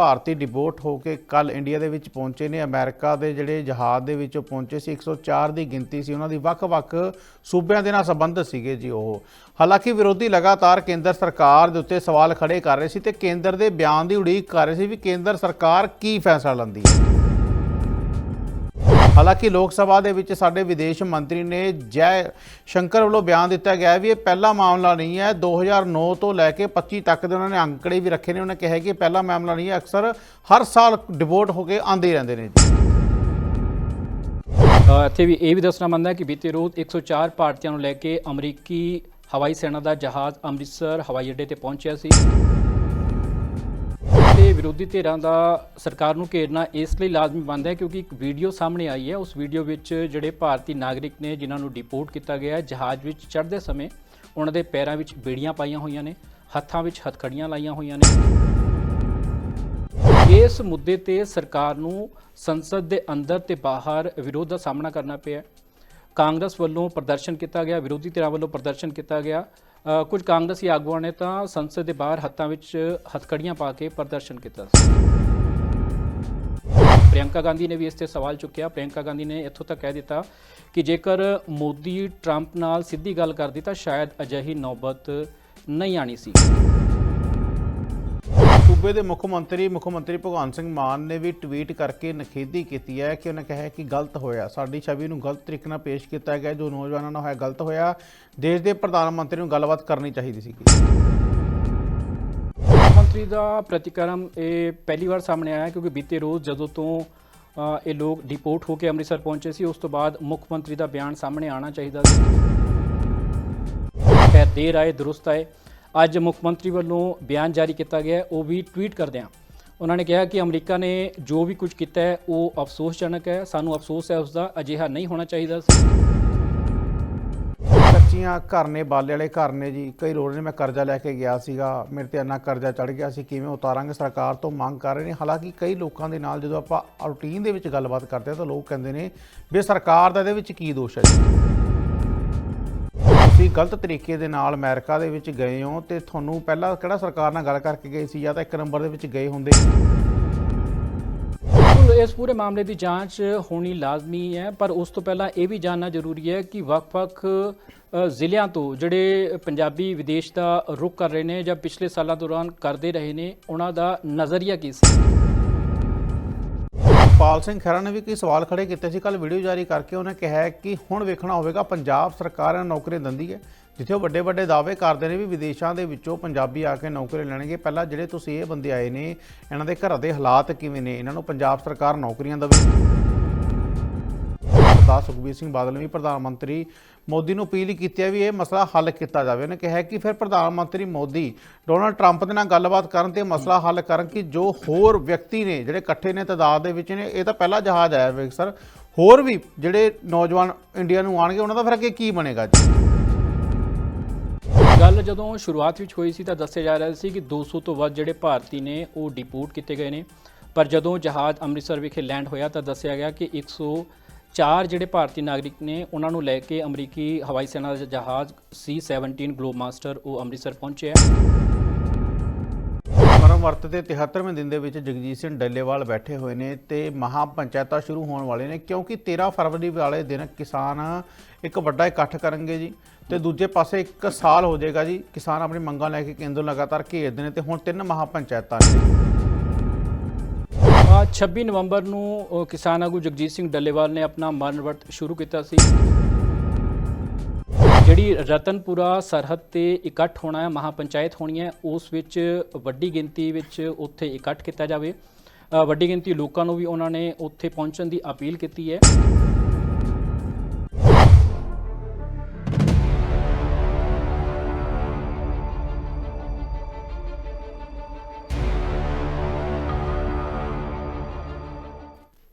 ਭਾਰਤੀ ਡਿਬੋਟ ਹੋ ਕੇ ਕੱਲ ਇੰਡੀਆ ਦੇ ਵਿੱਚ ਪਹੁੰਚੇ ਨੇ। ਅਮਰੀਕਾ ਦੇ ਜਿਹੜੇ ਜਹਾਜ਼ ਦੇ ਵਿੱਚ ਉਹ ਪਹੁੰਚੇ ਸੀ 104 ਦੀ ਗਿਣਤੀ ਸੀ। ਉਹਨਾਂ ਦੀ ਵੱਖ-ਵੱਖ ਸੂਬਿਆਂ ਦੇ ਨਾਲ ਸੰਬੰਧਿਤ ਸੀਗੇ ਜੀ ਉਹ। ਹਾਲਾਂਕਿ ਵਿਰੋਧੀ ਲਗਾਤਾਰ ਕੇਂਦਰ ਸਰਕਾਰ ਦੇ ਉੱਤੇ ਸਵਾਲ ਖੜੇ ਕਰ ਰਹੇ ਸੀ ਤੇ ਕੇਂਦਰ ਦੇ ਬਿਆਨ ਦੀ ਉਡੀਕ ਕਰ ਰਹੇ ਸੀ ਵੀ ਕੇਂਦਰ ਸਰਕਾਰ ਕੀ ਫੈਸਲਾ ਲੈਂਦੀ ਹੈ। ਹਾਲਾਂਕਿ ਲੋਕ ਸਭਾ ਦੇ ਵਿੱਚ ਸਾਡੇ ਵਿਦੇਸ਼ ਮੰਤਰੀ ਨੇ ਜੈ ਸ਼ੰਕਰ ਵੱਲੋਂ ਬਿਆਨ ਦਿੱਤਾ ਗਿਆ ਵੀ ਇਹ ਪਹਿਲਾ ਮਾਮਲਾ ਨਹੀਂ ਹੈ। 2009 ਤੋਂ ਲੈ ਕੇ 25 ਤੱਕ ਦੇ ਉਹਨਾਂ ਨੇ ਅੰਕੜੇ ਵੀ ਰੱਖੇ ਨੇ। ਉਹਨਾਂ ਕਿਹਾ ਕਿ ਇਹ ਪਹਿਲਾ ਮਾਮਲਾ ਨਹੀਂ ਹੈ। ਅਕਸਰ ਹਰ ਸਾਲ ਡਿਵੋਟ ਹੋ ਕੇ ਆਉਂਦੇ ਹੀ ਰਹਿੰਦੇ ਨੇ ਇੱਥੇ ਵੀ ਇਹ ਵੀ ਦੱਸਣਾ ਮੰਨਦਾ ਕਿ ਬੀਤੇ ਰੋਜ਼ 104 ਭਾਰਤੀਆਂ ਨੂੰ ਲੈ ਕੇ ਅਮਰੀਕੀ ਹਵਾਈ ਸੈਨਾ ਦਾ ਜਹਾਜ਼ ਅੰਮ੍ਰਿਤਸਰ ਹਵਾਈ ਅੱਡੇ ਤੇ ਪਹੁੰਚਿਆ ਸੀ। ਤੇ ਵਿਰੋਧੀ ਧਿਰਾਂ ਦਾ ਸਰਕਾਰ ਨੂੰ ਘੇਰਨਾ ਇਸ ਲਈ ਲਾਜ਼ਮੀ ਬਣਦਾ ਹੈ ਕਿਉਂਕਿ ਇੱਕ ਵੀਡੀਓ ਸਾਹਮਣੇ ਆਈ ਹੈ। ਉਸ ਵੀਡੀਓ ਵਿੱਚ ਜਿਹੜੇ ਭਾਰਤੀ ਨਾਗਰਿਕ ਨੇ, ਜਿਨ੍ਹਾਂ ਨੂੰ ਡਿਪੋਰਟ ਕੀਤਾ ਗਿਆ ਹੈ, ਜਹਾਜ਼ ਵਿੱਚ ਚੜ੍ਹਦੇ ਸਮੇਂ ਉਹਨਾਂ ਦੇ ਪੈਰਾਂ ਵਿੱਚ ਬੇੜੀਆਂ ਪਾਈਆਂ ਹੋਈਆਂ ਨੇ, ਹੱਥਾਂ ਵਿੱਚ ਹਥਕੜੀਆਂ ਲਾਈਆਂ ਹੋਈਆਂ ਨੇ। ਇਸ ਮੁੱਦੇ ਤੇ ਸਰਕਾਰ ਨੂੰ ਸੰਸਦ ਦੇ ਅੰਦਰ ਤੇ ਬਾਹਰ ਵਿਰੋਧ ਦਾ ਸਾਹਮਣਾ ਕਰਨਾ ਪਿਆ ਕਾਂਗਰਸ ਵੱਲੋਂ ਪ੍ਰਦਰਸ਼ਨ ਕੀਤਾ ਗਿਆ, ਵਿਰੋਧੀ ਧਿਰਾਂ ਵੱਲੋਂ ਪ੍ਰਦਰਸ਼ਨ ਕੀਤਾ ਗਿਆ। ਕੁਝ ਕਾਂਗਰਸੀ ਆਗੂਆਂ ਨੇ ਤਾਂ ਸੰਸਦ ਦੇ ਬਾਹਰ ਹੱਥਾਂ ਵਿੱਚ ਹਥਕੜੀਆਂ ਪਾ ਕੇ ਪ੍ਰਦਰਸ਼ਨ ਕੀਤਾ ਸੀ। ਪ੍ਰਿਯੰਕਾ ਗਾਂਧੀ ਨੇ ਵੀ ਇਸ ਤੇ ਸਵਾਲ ਚੁੱਕਿਆ। ਪ੍ਰਿਯੰਕਾ ਗਾਂਧੀ ਨੇ ਇੱਥੋਂ ਤੱਕ ਕਹਿ ਦਿੱਤਾ ਕਿ ਜੇਕਰ ਮੋਦੀ, ਟਰੰਪ ਨਾਲ ਸਿੱਧੀ ਗੱਲ ਕਰਦੀ ਤਾਂ ਸ਼ਾਇਦ ਅਜਿਹੀ ਨੌਬਤ ਨਹੀਂ ਆਣੀ ਸੀ। ਸੂਬੇ ਦੇ ਮੁੱਖ ਮੰਤਰੀ ਮੁੱਖ ਮੰਤਰੀ ਭਗਵੰਤ ਸਿੰਘ ਮਾਨ ਨੇ ਵੀ ਟਵੀਟ ਕਰਕੇ ਨਖੇਦੀ ਕੀਤੀ ਹੈ ਕਿ ਉਹਨਾਂ ਕਿਹਾ ਕਿ ਗਲਤ ਹੋਇਆ। ਸਾਡੀ ਛਵੀ ਨੂੰ ਗਲਤ ਤਰੀਕੇ ਨਾਲ ਪੇਸ਼ ਕੀਤਾ ਗਿਆ, ਜੋ ਨੌਜਵਾਨਾਂ ਨਾਲ ਹੋਇਆ, ਗਲਤ ਹੋਇਆ। ਦੇਸ਼ ਦੇ ਪ੍ਰਧਾਨ ਮੰਤਰੀ ਨੂੰ ਗੱਲਬਾਤ ਕਰਨੀ ਚਾਹੀਦੀ ਸੀ। ਮੁੱਖ ਮੰਤਰੀ ਦਾ ਪ੍ਰਤੀਕਰਮ ਇਹ ਪਹਿਲੀ ਵਾਰ ਸਾਹਮਣੇ ਆਇਆ ਕਿਉਂਕਿ ਬੀਤੇ ਰੋਜ਼ ਜਦੋਂ ਤੋਂ ਇਹ ਲੋਕ ਡਿਪੋਰਟ ਹੋ ਕੇ ਅੰਮ੍ਰਿਤਸਰ ਪਹੁੰਚੇ ਸੀ, ਉਸ ਤੋਂ ਬਾਅਦ ਮੁੱਖ ਮੰਤਰੀ ਦਾ ਬਿਆਨ ਸਾਹਮਣੇ ਆਉਣਾ ਚਾਹੀਦਾ ਸੀ। ਖੈਰ, ਦੇਰ ਆਏ, ਦਰੁਸਤ ਆਏ। ਅੱਜ ਮੁੱਖ ਮੰਤਰੀ ਵੱਲੋਂ ਬਿਆਨ ਜਾਰੀ ਕੀਤਾ ਗਿਆ ਉਹ ਵੀ ਟਵੀਟ ਕਰਦਿਆਂ। ਉਹਨਾਂ ਨੇ ਕਿਹਾ ਕਿ ਅਮਰੀਕਾ ਨੇ ਜੋ ਵੀ ਕੁਝ ਕੀਤਾ ਹੈ, ਉਹ ਅਫਸੋਸਜਨਕ ਹੈ। ਸਾਨੂੰ ਅਫਸੋਸ ਹੈ ਉਸ ਦਾ ਅਜਿਹਾ ਨਹੀਂ ਹੋਣਾ ਚਾਹੀਦਾ। ਸੀ ਕੱਚੀਆਂ ਘਰ ਨੇ, ਬਾਲੇ ਵਾਲੇ ਘਰ ਨੇ ਜੀ। ਕਈ ਰੋਡ ਨੇ ਮੈਂ ਕਰਜ਼ਾ ਲੈ ਕੇ ਗਿਆ ਸੀਗਾ, ਮੇਰੇ ਤੇ ਇੰਨਾ ਕਰਜ਼ਾ ਚੜ ਗਿਆ ਸੀ, ਕਿਵੇਂ ਉਤਾਰਾਂਗੇ ਸਰਕਾਰ ਤੋਂ, ਮੰਗ ਕਰ ਰਹੇ ਨੇ। ਹਾਲਾਂਕਿ ਕਈ ਲੋਕਾਂ ਦੇ ਨਾਲ ਜਦੋਂ ਆਪਾਂ ਰੂਟੀਨ ਦੇ ਵਿੱਚ ਗੱਲਬਾਤ ਕਰਦੇ ਹਾਂ, ਤਾਂ ਲੋਕ ਕਹਿੰਦੇ ਨੇ, ਵੀ ਸਰਕਾਰ ਦਾ ਇਹਦੇ ਵਿੱਚ ਕੀ ਦੋਸ਼ ਹੈ? ਜੀ ਤੁਸੀਂ ਗਲਤ ਤਰੀਕੇ ਦੇ ਨਾਲ ਅਮਰੀਕਾ ਦੇ ਵਿੱਚ ਗਏ ਹੋ ਤੇ ਤੁਹਾਨੂੰ ਪਹਿਲਾਂ ਕਿਹੜਾ ਸਰਕਾਰ ਨਾਲ ਗੱਲ ਕਰਕੇ ਗਏ ਸੀ ਜਾਂ ਤਾਂ ਇੱਕ ਨੰਬਰ ਦੇ ਵਿੱਚ ਗਏ ਹੁੰਦੇ? ਬਿਲਕੁਲ ਇਸ ਪੂਰੇ ਮਾਮਲੇ ਦੀ ਜਾਂਚ ਹੋਣੀ ਲਾਜ਼ਮੀ ਹੈ, ਪਰ ਉਸ ਤੋਂ ਪਹਿਲਾਂ ਇਹ ਵੀ ਜਾਣਨਾ ਜ਼ਰੂਰੀ ਹੈ ਕਿ ਵੱਖ-ਵੱਖ ਜ਼ਿਲ੍ਹਿਆਂ ਤੋਂ ਜਿਹੜੇ ਪੰਜਾਬੀ ਵਿਦੇਸ਼ ਦਾ ਰੁਖ ਕਰ ਰਹੇ ਨੇ ਜਾਂ ਪਿਛਲੇ ਸਾਲਾਂ ਦੌਰਾਨ ਕਰਦੇ ਰਹੇ ਨੇ, ਉਹਨਾਂ ਦਾ ਨਜ਼ਰੀਆ ਕੀ ਸੀ? ਪਾਲ ਸਿੰਘ ਖਹਿਰਾ ਨੇ ਵੀ ਕਈ ਸਵਾਲ ਖੜੇ ਕੀਤੇ ਸੀ। ਕੱਲ ਵੀਡੀਓ ਜਾਰੀ ਕਰਕੇ ਉਹਨੇ ਕਿਹਾ ਕਿ ਹੁਣ ਵੇਖਣਾ ਹੋਵੇਗਾ, ਪੰਜਾਬ ਸਰਕਾਰ ਇਹਨਾਂ ਨੂੰ ਨੌਕਰੀਆਂ ਦਿੰਦੀ ਹੈ, ਜਿੱਥੇ ਉਹ ਵੱਡੇ ਵੱਡੇ ਦਾਅਵੇ ਕਰਦੇ ਨੇ ਵੀ ਵਿਦੇਸ਼ਾਂ ਦੇ ਵਿੱਚੋਂ ਪੰਜਾਬੀ ਆ ਕੇ ਨੌਕਰੀ ਲੈਣਗੇ। ਪਹਿਲਾਂ ਜਿਹੜੇ ਤੁਸੀਂ ਇਹ ਬੰਦੇ ਆਏ ਨੇ, ਇਹਨਾਂ ਦੇ ਘਰਾਂ ਦੇ ਹਾਲਾਤ ਕਿਵੇਂ ਨੇ? ਇਹਨਾਂ ਨੂੰ ਪੰਜਾਬ ਸਰਕਾਰ ਨੌਕਰੀਆਂ ਦੇਵੇ। ਸਰਦਾਰ ਸੁਖਬੀਰ ਸਿੰਘ ਬਾਦਲ ਨੇ ਵੀ ਪ੍ਰਧਾਨ ਮੰਤਰੀ ਮੋਦੀ ਨੂੰ ਅਪੀਲ ਕੀਤੀ ਹੈ ਵੀ ਇਹ ਮਸਲਾ ਹੱਲ ਕੀਤਾ ਜਾਵੇ। ਉਹਨੇ ਕਿਹਾ ਕਿ ਫਿਰ ਪ੍ਰਧਾਨ ਮੰਤਰੀ ਮੋਦੀ ਡੋਨਲਡ ਟਰੰਪ ਦੇ ਨਾਲ ਗੱਲਬਾਤ ਕਰਨ ਤੇ ਮਸਲਾ ਹੱਲ ਕਰਨ ਕਿ ਜੋ ਹੋਰ ਵਿਅਕਤੀ ਨੇ ਜਿਹੜੇ ਇਕੱਠੇ ਨੇ ਤਾਦਾਦ ਦੇ ਵਿੱਚ ਨੇ, ਇਹ ਤਾਂ ਪਹਿਲਾ ਜਹਾਜ਼ ਆਇਆ ਵੇ ਸਰ। ਹੋਰ ਵੀ ਜਿਹੜੇ ਨੌਜਵਾਨ ਇੰਡੀਆ ਨੂੰ ਆਣਗੇ ਉਹਨਾਂ ਦਾ ਫਿਰ ਅੱਗੇ ਕੀ ਬਣੇਗਾ ਜੀ? ਗੱਲ ਜਦੋਂ ਸ਼ੁਰੂਆਤ ਵਿੱਚ ਹੋਈ ਸੀ ਤਾਂ ਦੱਸਿਆ ਜਾ ਰਿਹਾ ਸੀ ਕਿ 200 ਤੋਂ ਵੱਧ ਜਿਹੜੇ ਭਾਰਤੀ ਨੇ, ਉਹ ਡਿਪੋਰਟ ਕੀਤੇ ਗਏ ਨੇ। ਪਰ ਜਦੋਂ ਜਹਾਜ਼ ਅੰਮ੍ਰਿਤਸਰ ਵਿਖੇ ਲੈਂਡ ਹੋਇਆ ਤਾਂ ਦੱਸਿਆ ਗਿਆ ਕਿ ਚਾਰ ਜਿਹੜੇ ਭਾਰਤੀ ਨਾਗਰਿਕ ਨੇ, ਉਹਨਾਂ ਨੂੰ ਲੈ ਕੇ ਅਮਰੀਕੀ ਹਵਾਈ ਸੈਨਾ ਦਾ ਜਹਾਜ਼ C-17 ਗਲੋਬ ਮਾਸਟਰ ਉਹ ਅੰਮ੍ਰਿਤਸਰ ਪਹੁੰਚਿਆ ਮਰਮ ਵਰਤ ਦੇ 73ਵੇਂ ਦਿਨ ਦੇ ਵਿੱਚ ਜਗਜੀਤ ਸਿੰਘ ਡੱਲੇਵਾਲ ਬੈਠੇ ਹੋਏ ਨੇ ਤੇ ਮਹਾ ਪੰਚਾਇਤਾਂ ਸ਼ੁਰੂ ਹੋਣ ਵਾਲੇ ਨੇ, ਕਿਉਂਕਿ 13 ਫਰਵਰੀ ਵਾਲੇ ਦਿਨ ਕਿਸਾਨ ਇੱਕ ਵੱਡਾ ਇਕੱਠ ਕਰਨਗੇ ਜੀ ਤੇ ਦੂਜੇ ਪਾਸੇ ਇੱਕ ਸਾਲ ਹੋ ਜਾਏਗਾ ਜੀ ਕਿਸਾਨ ਆਪਣੀ ਮੰਗਾਂ ਲੈ ਕੇ ਕੇਂਦਰ ਲਗਾਤਾਰ ਘੇਰਦੇ ਨੇ ਤੇ ਹੁਣ ਤਿੰਨ ਮਹਾ ਪੰਚਾਇਤਾਂ ਨੇ। 26 ਨਵੰਬਰ ਨੂੰ ਕਿਸਾਨ ਆਗੂ ਜਗਜੀਤ ਸਿੰਘ ਡੱਲੇਵਾਲ ਨੇ ਆਪਣਾ ਮਰਨ ਵਰਤ ਸ਼ੁਰੂ ਕੀਤਾ ਸੀ। ਜਿਹੜੀ ਰਤਨਪੁਰਾ ਸਰਹੱਦ ਤੇ ਇਕੱਠ ਹੋਣਾ ਹੈ, ਮਹਾਪੰਚਾਇਤ ਹੋਣੀ ਹੈ, ਉਸ ਵਿੱਚ ਵੱਡੀ ਗਿਣਤੀ ਵਿੱਚ ਉੱਥੇ ਇਕੱਠ ਕੀਤਾ ਜਾਵੇ। ਵੱਡੀ ਗਿਣਤੀ ਲੋਕਾਂ ਨੂੰ ਵੀ ਉਹਨਾਂ ਨੇ ਉੱਥੇ ਪਹੁੰਚਣ ਦੀ ਅਪੀਲ ਕੀਤੀ ਹੈ।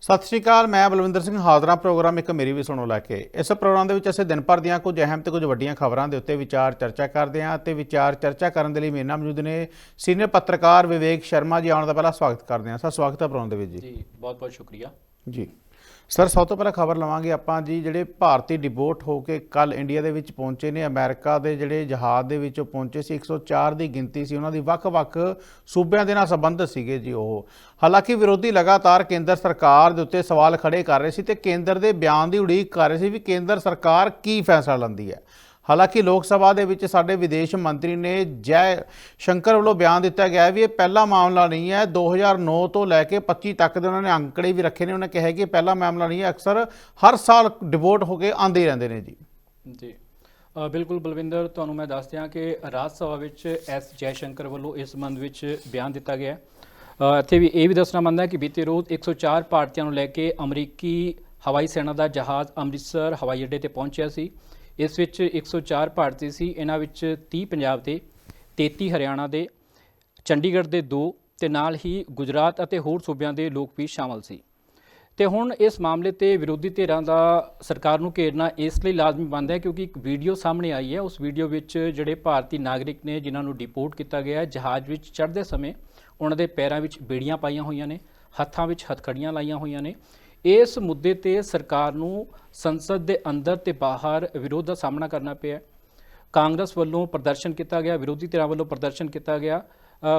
ਸਤਿ ਸ਼੍ਰੀ ਅਕਾਲ ਮੈਂ ਬਲਵਿੰਦਰ ਸਿੰਘ ਹਾਜ਼ਰਾਂ ਪ੍ਰੋਗਰਾਮ ਇੱਕ ਮੇਰੀ ਵੀ ਸੁਣੋ ਲੈ ਕੇ। ਇਸ ਪ੍ਰੋਗਰਾਮ ਦੇ ਵਿੱਚ ਅਸੀਂ ਦਿਨ ਭਰ ਦੀਆਂ ਕੁਝ ਅਹਿਮ ਤੇ ਕੁਝ ਵੱਡੀਆਂ ਖਬਰਾਂ ਦੇ ਉੱਤੇ ਵਿਚਾਰ ਚਰਚਾ ਕਰਦੇ ਹਾਂ ਤੇ ਵਿਚਾਰ ਚਰਚਾ ਕਰਨ ਦੇ ਲਈ ਮੇਰੇ ਨਾਲ ਮੌਜੂਦ ਨੇ ਸੀਨੀਅਰ ਪੱਤਰਕਾਰ ਵਿਵੇਕ ਸ਼ਰਮਾ ਜੀ ਆਉਣ ਦਾ ਪਹਿਲਾਂ ਸਵਾਗਤ ਕਰਦੇ ਹਾਂ। ਸਰ ਸਵਾਗਤ ਹੈ ਪ੍ਰੋਗਰਾਮ ਦੇ ਵਿੱਚ ਜੀ। ਜੀ ਬਹੁਤ ਬਹੁਤ ਸ਼ੁਕਰੀਆ। ਜੀ। ਸਰ, ਸਭ ਤੋਂ ਪਹਿਲਾਂ ਖਬਰ ਲਵਾਂਗੇ ਆਪਾਂ ਜੀ, ਜਿਹੜੇ ਭਾਰਤੀ ਡਿਪੋਰਟ ਹੋ ਕੇ ਕੱਲ ਇੰਡੀਆ ਦੇ ਵਿੱਚ ਪਹੁੰਚੇ ਨੇ, ਅਮਰੀਕਾ ਦੇ ਜਿਹੜੇ ਜਹਾਜ਼ ਦੇ ਵਿੱਚ ਉਹ ਪਹੁੰਚੇ ਸੀ 104 ਦੀ ਗਿਣਤੀ ਸੀ, ਉਹਨਾਂ ਦੀ ਵੱਖ-ਵੱਖ ਸੂਬਿਆਂ ਦੇ ਨਾਲ ਸੰਬੰਧਿਤ ਸੀਗੇ ਜੀ ਉਹ। ਹਾਲਾਂਕਿ ਵਿਰੋਧੀ ਲਗਾਤਾਰ ਕੇਂਦਰ ਸਰਕਾਰ ਦੇ ਉੱਤੇ ਸਵਾਲ ਖੜੇ ਕਰ ਰਹੇ ਸੀ ਤੇ ਕੇਂਦਰ ਦੇ ਬਿਆਨ ਦੀ ਉਡੀਕ ਕਰ ਰਹੇ ਸੀ ਵੀ ਕੇਂਦਰ ਸਰਕਾਰ ਕੀ ਫੈਸਲਾ ਲੈਂਦੀ ਹੈ। ਹਾਲਾਂਕਿ ਲੋਕ ਸਭਾ ਦੇ ਵਿੱਚ ਸਾਡੇ ਵਿਦੇਸ਼ ਮੰਤਰੀ ਨੇ ਜੈ ਸ਼ੰਕਰ ਵੱਲੋਂ ਬਿਆਨ ਦਿੱਤਾ ਗਿਆ ਵੀ ਇਹ ਪਹਿਲਾ ਮਾਮਲਾ ਨਹੀਂ ਹੈ। 2009 ਤੋਂ ਲੈ ਕੇ 25 ਤੱਕ ਦੇ ਉਹਨਾਂ ਨੇ ਅੰਕੜੇ ਵੀ ਰੱਖੇ ਨੇ। ਉਹਨਾਂ ਕਿਹਾ ਕਿ ਇਹ ਪਹਿਲਾ ਮਾਮਲਾ ਨਹੀਂ ਹੈ। ਅਕਸਰ ਹਰ ਸਾਲ ਡਿਵੋਟ ਹੋ ਕੇ ਆਉਂਦੇ ਹੀ ਰਹਿੰਦੇ ਨੇ ਜੀ। ਜੀ। ਬਿਲਕੁਲ ਬਲਵਿੰਦਰ, ਤੁਹਾਨੂੰ ਮੈਂ ਦੱਸ ਦਿਆਂ ਕਿ ਰਾਜ ਸਭਾ ਵਿੱਚ ਐਸ ਜੈ ਸ਼ੰਕਰ ਵੱਲੋਂ ਇਸ ਸੰਬੰਧ ਵਿੱਚ ਬਿਆਨ ਦਿੱਤਾ ਗਿਆ ਹੈ। ਇੱਥੇ ਵੀ ਇਹ ਵੀ ਦੱਸਣਾ ਮੰਨਦਾ ਹੈ ਕਿ ਬੀਤੇ ਰੋਜ਼ 104 ਭਾਰਤੀਆਂ ਨੂੰ ਲੈ ਕੇ ਅਮਰੀਕੀ ਹਵਾਈ ਸੈਨਾ ਦਾ ਜਹਾਜ਼ ਅੰਮ੍ਰਿਤਸਰ ਹਵਾਈ ਅੱਡੇ ਤੇ ਪਹੁੰਚਿਆ ਸੀ। ਇਸ ਵਿੱਚ 104 ਭਾਰਤੀ ਸੀ, ਇਹਨਾਂ ਵਿੱਚ 30 ਪੰਜਾਬ ਦੇ 33 ਹਰਿਆਣਾ ਦੇ, ਚੰਡੀਗੜ੍ਹ ਦੇ 2 ਤੇ ਨਾਲ ਹੀ ਗੁਜਰਾਤ ਅਤੇ ਹੋਰ ਸੂਬਿਆਂ ਦੇ ਲੋਕ ਵੀ ਸ਼ਾਮਲ ਸੀ। ਤੇ ਹੁਣ ਇਸ ਮਾਮਲੇ ਤੇ ਵਿਰੋਧੀ ਧਿਰਾਂ ਦਾ ਸਰਕਾਰ ਨੂੰ ਘੇਰਨਾ ਇਸ ਲਈ ਲਾਜ਼ਮੀ ਬਣਦਾ ਹੈ ਕਿਉਂਕਿ ਇੱਕ ਵੀਡੀਓ ਸਾਹਮਣੇ ਆਈ ਹੈ। ਉਸ ਵੀਡੀਓ ਵਿੱਚ ਜਿਹੜੇ ਭਾਰਤੀ ਨਾਗਰਿਕ ਨੇ, ਜਿਨ੍ਹਾਂ ਨੂੰ ਡਿਪੋਰਟ ਕੀਤਾ ਗਿਆ ਹੈ, ਜਹਾਜ਼ ਵਿੱਚ ਚੜ੍ਹਦੇ ਸਮੇਂ ਉਹਨਾਂ ਦੇ ਪੈਰਾਂ ਵਿੱਚ ਬੇੜੀਆਂ ਪਾਈਆਂ ਹੋਈਆਂ ਨੇ, ਹੱਥਾਂ ਵਿੱਚ ਹਥਕੜੀਆਂ ਲਾਈਆਂ ਹੋਈਆਂ ਨੇ। ਇਸ ਮੁੱਦੇ ਤੇ ਸਰਕਾਰ ਨੂੰ ਸੰਸਦ ਦੇ ਅੰਦਰ ਤੇ ਬਾਹਰ ਵਿਰੋਧ ਦਾ ਸਾਹਮਣਾ ਕਰਨਾ ਪਿਆ ਕਾਂਗਰਸ ਵੱਲੋਂ ਪ੍ਰਦਰਸ਼ਨ ਕੀਤਾ ਗਿਆ, ਵਿਰੋਧੀ ਧਿਰਾਂ ਵੱਲੋਂ ਪ੍ਰਦਰਸ਼ਨ ਕੀਤਾ ਗਿਆ।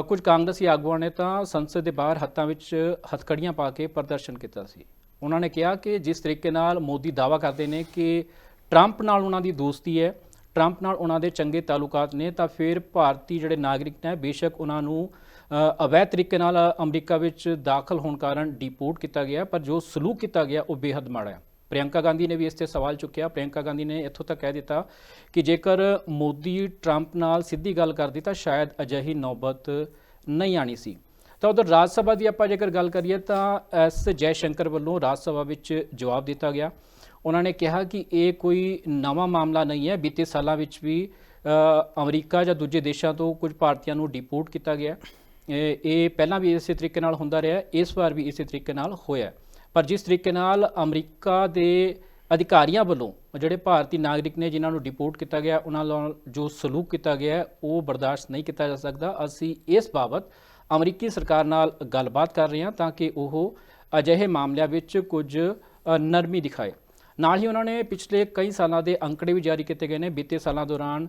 ਕੁਝ ਕਾਂਗਰਸੀ ਆਗੂਆਂ ਨੇ ਤਾਂ ਸੰਸਦ ਦੇ ਬਾਹਰ ਹੱਥਾਂ ਵਿੱਚ ਹਥਕੜੀਆਂ ਪਾ ਕੇ ਪ੍ਰਦਰਸ਼ਨ ਕੀਤਾ ਸੀ। ਉਹਨਾਂ ਨੇ ਕਿਹਾ ਕਿ ਜਿਸ ਤਰੀਕੇ ਨਾਲ ਮੋਦੀ ਦਾਵਾ ਕਰਦੇ ਨੇ ਕਿ ਟਰੰਪ ਨਾਲ ਉਹਨਾਂ ਦੀ ਦੋਸਤੀ ਹੈ, ਟਰੰਪ ਨਾਲ ਉਹਨਾਂ ਦੇ ਚੰਗੇ ਤਾਲੁਕਾਤ ਨੇ, ਤਾਂ ਫਿਰ ਭਾਰਤੀ ਜਿਹੜੇ ਨਾਗਰਿਕ ਨੇ, ਬੇਸ਼ੱਕ ਉਹਨਾਂ ਨੂੰ ਅਵੈਧ ਤਰੀਕੇ ਨਾਲ ਅਮਰੀਕਾ ਵਿੱਚ ਦਾਖਲ ਹੋਣ ਕਾਰਨ ਡਿਪੋਰਟ ਕੀਤਾ ਗਿਆ, ਪਰ ਜੋ ਸਲੂਕ ਕੀਤਾ ਗਿਆ, ਉਹ ਬੇਹੱਦ ਮਾੜਾ ਹੈ। ਪ੍ਰਿਯੰਕਾ ਗਾਂਧੀ ਨੇ ਵੀ ਇਸ ਤੇ ਸਵਾਲ ਚੁੱਕਿਆ। ਪ੍ਰਿਯੰਕਾ ਗਾਂਧੀ ਨੇ ਇੱਥੋਂ ਤੱਕ ਕਹਿ ਦਿੱਤਾ ਕਿ ਜੇਕਰ ਮੋਦੀ, ਟਰੰਪ ਨਾਲ ਸਿੱਧੀ ਗੱਲ ਕਰਦੀ ਤਾਂ ਸ਼ਾਇਦ ਅਜਿਹੀ ਨੌਬਤ ਨਹੀਂ ਆਣੀ ਸੀ। ਤਾਂ ਉਧਰ ਰਾਜ ਸਭਾ ਦੀ ਆਪਾਂ ਜੇਕਰ ਗੱਲ ਕਰੀਏ ਤਾਂ ਐਸ ਜੈ ਸ਼ੰਕਰ ਵੱਲੋਂ ਰਾਜ ਸਭਾ ਵਿੱਚ ਜਵਾਬ ਦਿੱਤਾ ਗਿਆ। ਉਹਨਾਂ ਨੇ ਕਿਹਾ ਕਿ ਇਹ ਕੋਈ ਨਵਾਂ ਮਾਮਲਾ ਨਹੀਂ ਹੈ। ਬੀਤੇ ਸਾਲਾਂ ਵਿੱਚ ਵੀ ਅਮਰੀਕਾ ਜਾਂ ਦੂਜੇ ਦੇਸ਼ਾਂ ਤੋਂ ਕੁਝ ਭਾਰਤੀਆਂ ਨੂੰ ਡਿਪੋਰਟ ਕੀਤਾ ਗਿਆ। ਇਹ ਪਹਿਲਾਂ ਵੀ ਇਸੇ ਤਰੀਕੇ ਨਾਲ ਹੁੰਦਾ ਰਿਹਾ, ਇਸ ਵਾਰ ਵੀ ਇਸੇ ਤਰੀਕੇ ਨਾਲ ਹੋਇਆ ਪਰ ਜਿਸ ਤਰੀਕੇ ਨਾਲ ਅਮਰੀਕਾ ਦੇ ਅਧਿਕਾਰੀਆਂ ਵੱਲੋਂ ਜਿਹੜੇ ਭਾਰਤੀ ਨਾਗਰਿਕ ਨੇ ਜਿਨ੍ਹਾਂ ਨੂੰ ਡਿਪੋਰਟ ਕੀਤਾ ਗਿਆ, ਉਹਨਾਂ ਨਾਲ ਜੋ ਸਲੂਕ ਕੀਤਾ ਗਿਆ ਉਹ ਬਰਦਾਸ਼ਤ ਨਹੀਂ ਕੀਤਾ ਜਾ ਸਕਦਾ। ਅਸੀਂ ਇਸ ਬਾਬਤ ਅਮਰੀਕੀ ਸਰਕਾਰ ਨਾਲ ਗੱਲਬਾਤ ਕਰ ਰਹੇ ਹਾਂ ਤਾਂ ਕਿ ਉਹ ਅਜਿਹੇ ਮਾਮਲਿਆਂ ਵਿੱਚ ਕੁਝ ਨਰਮੀ ਦਿਖਾਏ। ਨਾਲ ਹੀ ਉਹਨਾਂ ਨੇ ਪਿਛਲੇ ਕਈ ਸਾਲਾਂ ਦੇ ਅੰਕੜੇ ਵੀ ਜਾਰੀ ਕੀਤੇ ਗਏ ਨੇ। ਬੀਤੇ ਸਾਲਾਂ ਦੌਰਾਨ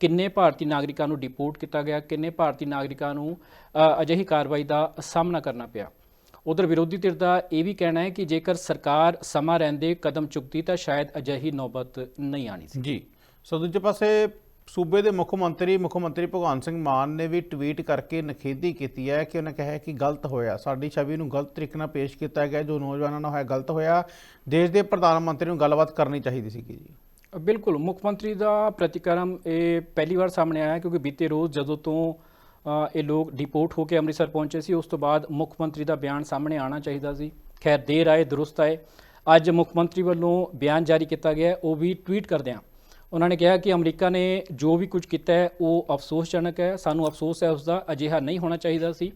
ਕਿੰਨੇ ਭਾਰਤੀ ਨਾਗਰਿਕਾਂ ਨੂੰ ਡਿਪੋਰਟ ਕੀਤਾ ਗਿਆ, ਕਿੰਨੇ ਭਾਰਤੀ ਨਾਗਰਿਕਾਂ ਨੂੰ ਅਜਿਹੀ ਕਾਰਵਾਈ ਦਾ ਸਾਹਮਣਾ ਕਰਨਾ ਪਿਆ। ਉਧਰ ਵਿਰੋਧੀ ਧਿਰ ਦਾ ਇਹ ਵੀ ਕਹਿਣਾ ਹੈ ਕਿ ਜੇਕਰ ਸਰਕਾਰ ਸਮਾਂ ਰਹਿੰਦੇ ਕਦਮ ਚੁੱਕਦੀ ਤਾਂ ਸ਼ਾਇਦ ਅਜਿਹੀ ਨੌਬਤ ਨਹੀਂ ਆਣੀ ਸੀ। ਜੀ। ਸੋ ਦੂਜੇ ਪਾਸੇ ਸੂਬੇ ਦੇ ਮੁੱਖ ਮੰਤਰੀ ਮੁੱਖ ਮੰਤਰੀ ਭਗਵੰਤ ਸਿੰਘ ਮਾਨ ਨੇ ਵੀ ਟਵੀਟ ਕਰਕੇ ਨਖੇਦੀ ਕੀਤੀ ਹੈ ਕਿ ਉਹਨੇ ਕਿਹਾ ਕਿ ਗਲਤ ਹੋਇਆ। ਸਾਡੀ ਛਵੀ ਨੂੰ ਗਲਤ ਤਰੀਕੇ ਨਾਲ ਪੇਸ਼ ਕੀਤਾ ਗਿਆ, ਜੋ ਨੌਜਵਾਨਾਂ ਨਾਲ ਹੋਇਆ, ਗਲਤ ਹੋਇਆ। ਦੇਸ਼ ਦੇ ਪ੍ਰਧਾਨ ਮੰਤਰੀ ਨੂੰ ਗੱਲਬਾਤ ਕਰਨੀ ਚਾਹੀਦੀ ਸੀ ਜੀ। ਬਿਲਕੁਲ, ਮੁੱਖ ਮੰਤਰੀ ਦਾ ਪ੍ਰਤੀਕਰਮ ਇਹ ਪਹਿਲੀ ਵਾਰ ਸਾਹਮਣੇ ਆਇਆ ਕਿਉਂਕਿ ਬੀਤੇ ਰੋਜ਼ ਜਦੋਂ ਤੋਂ ਇਹ ਲੋਕ ਡਿਪੋਰਟ ਹੋ ਕੇ ਅੰਮ੍ਰਿਤਸਰ ਪਹੁੰਚੇ ਸੀ, ਉਸ ਤੋਂ ਬਾਅਦ ਮੁੱਖ ਮੰਤਰੀ ਦਾ ਬਿਆਨ ਸਾਹਮਣੇ ਆਉਣਾ ਚਾਹੀਦਾ ਸੀ। ਖੈਰ, ਦੇਰ ਆਏ, ਦਰੁਸਤ ਆਏ। ਅੱਜ ਮੁੱਖ ਮੰਤਰੀ ਵੱਲੋਂ ਬਿਆਨ ਜਾਰੀ ਕੀਤਾ ਗਿਆ ਉਹ ਵੀ ਟਵੀਟ ਕਰਦਿਆਂ ਉਹਨਾਂ ਨੇ ਕਿਹਾ ਕਿ ਅਮਰੀਕਾ ਨੇ ਜੋ ਵੀ ਕੁਝ ਕੀਤਾ ਹੈ, ਉਹ ਅਫਸੋਸਜਨਕ ਹੈ। ਸਾਨੂੰ ਅਫਸੋਸ ਹੈ ਉਸ ਦਾ ਅਜਿਹਾ ਨਹੀਂ ਹੋਣਾ ਚਾਹੀਦਾ ਸੀ।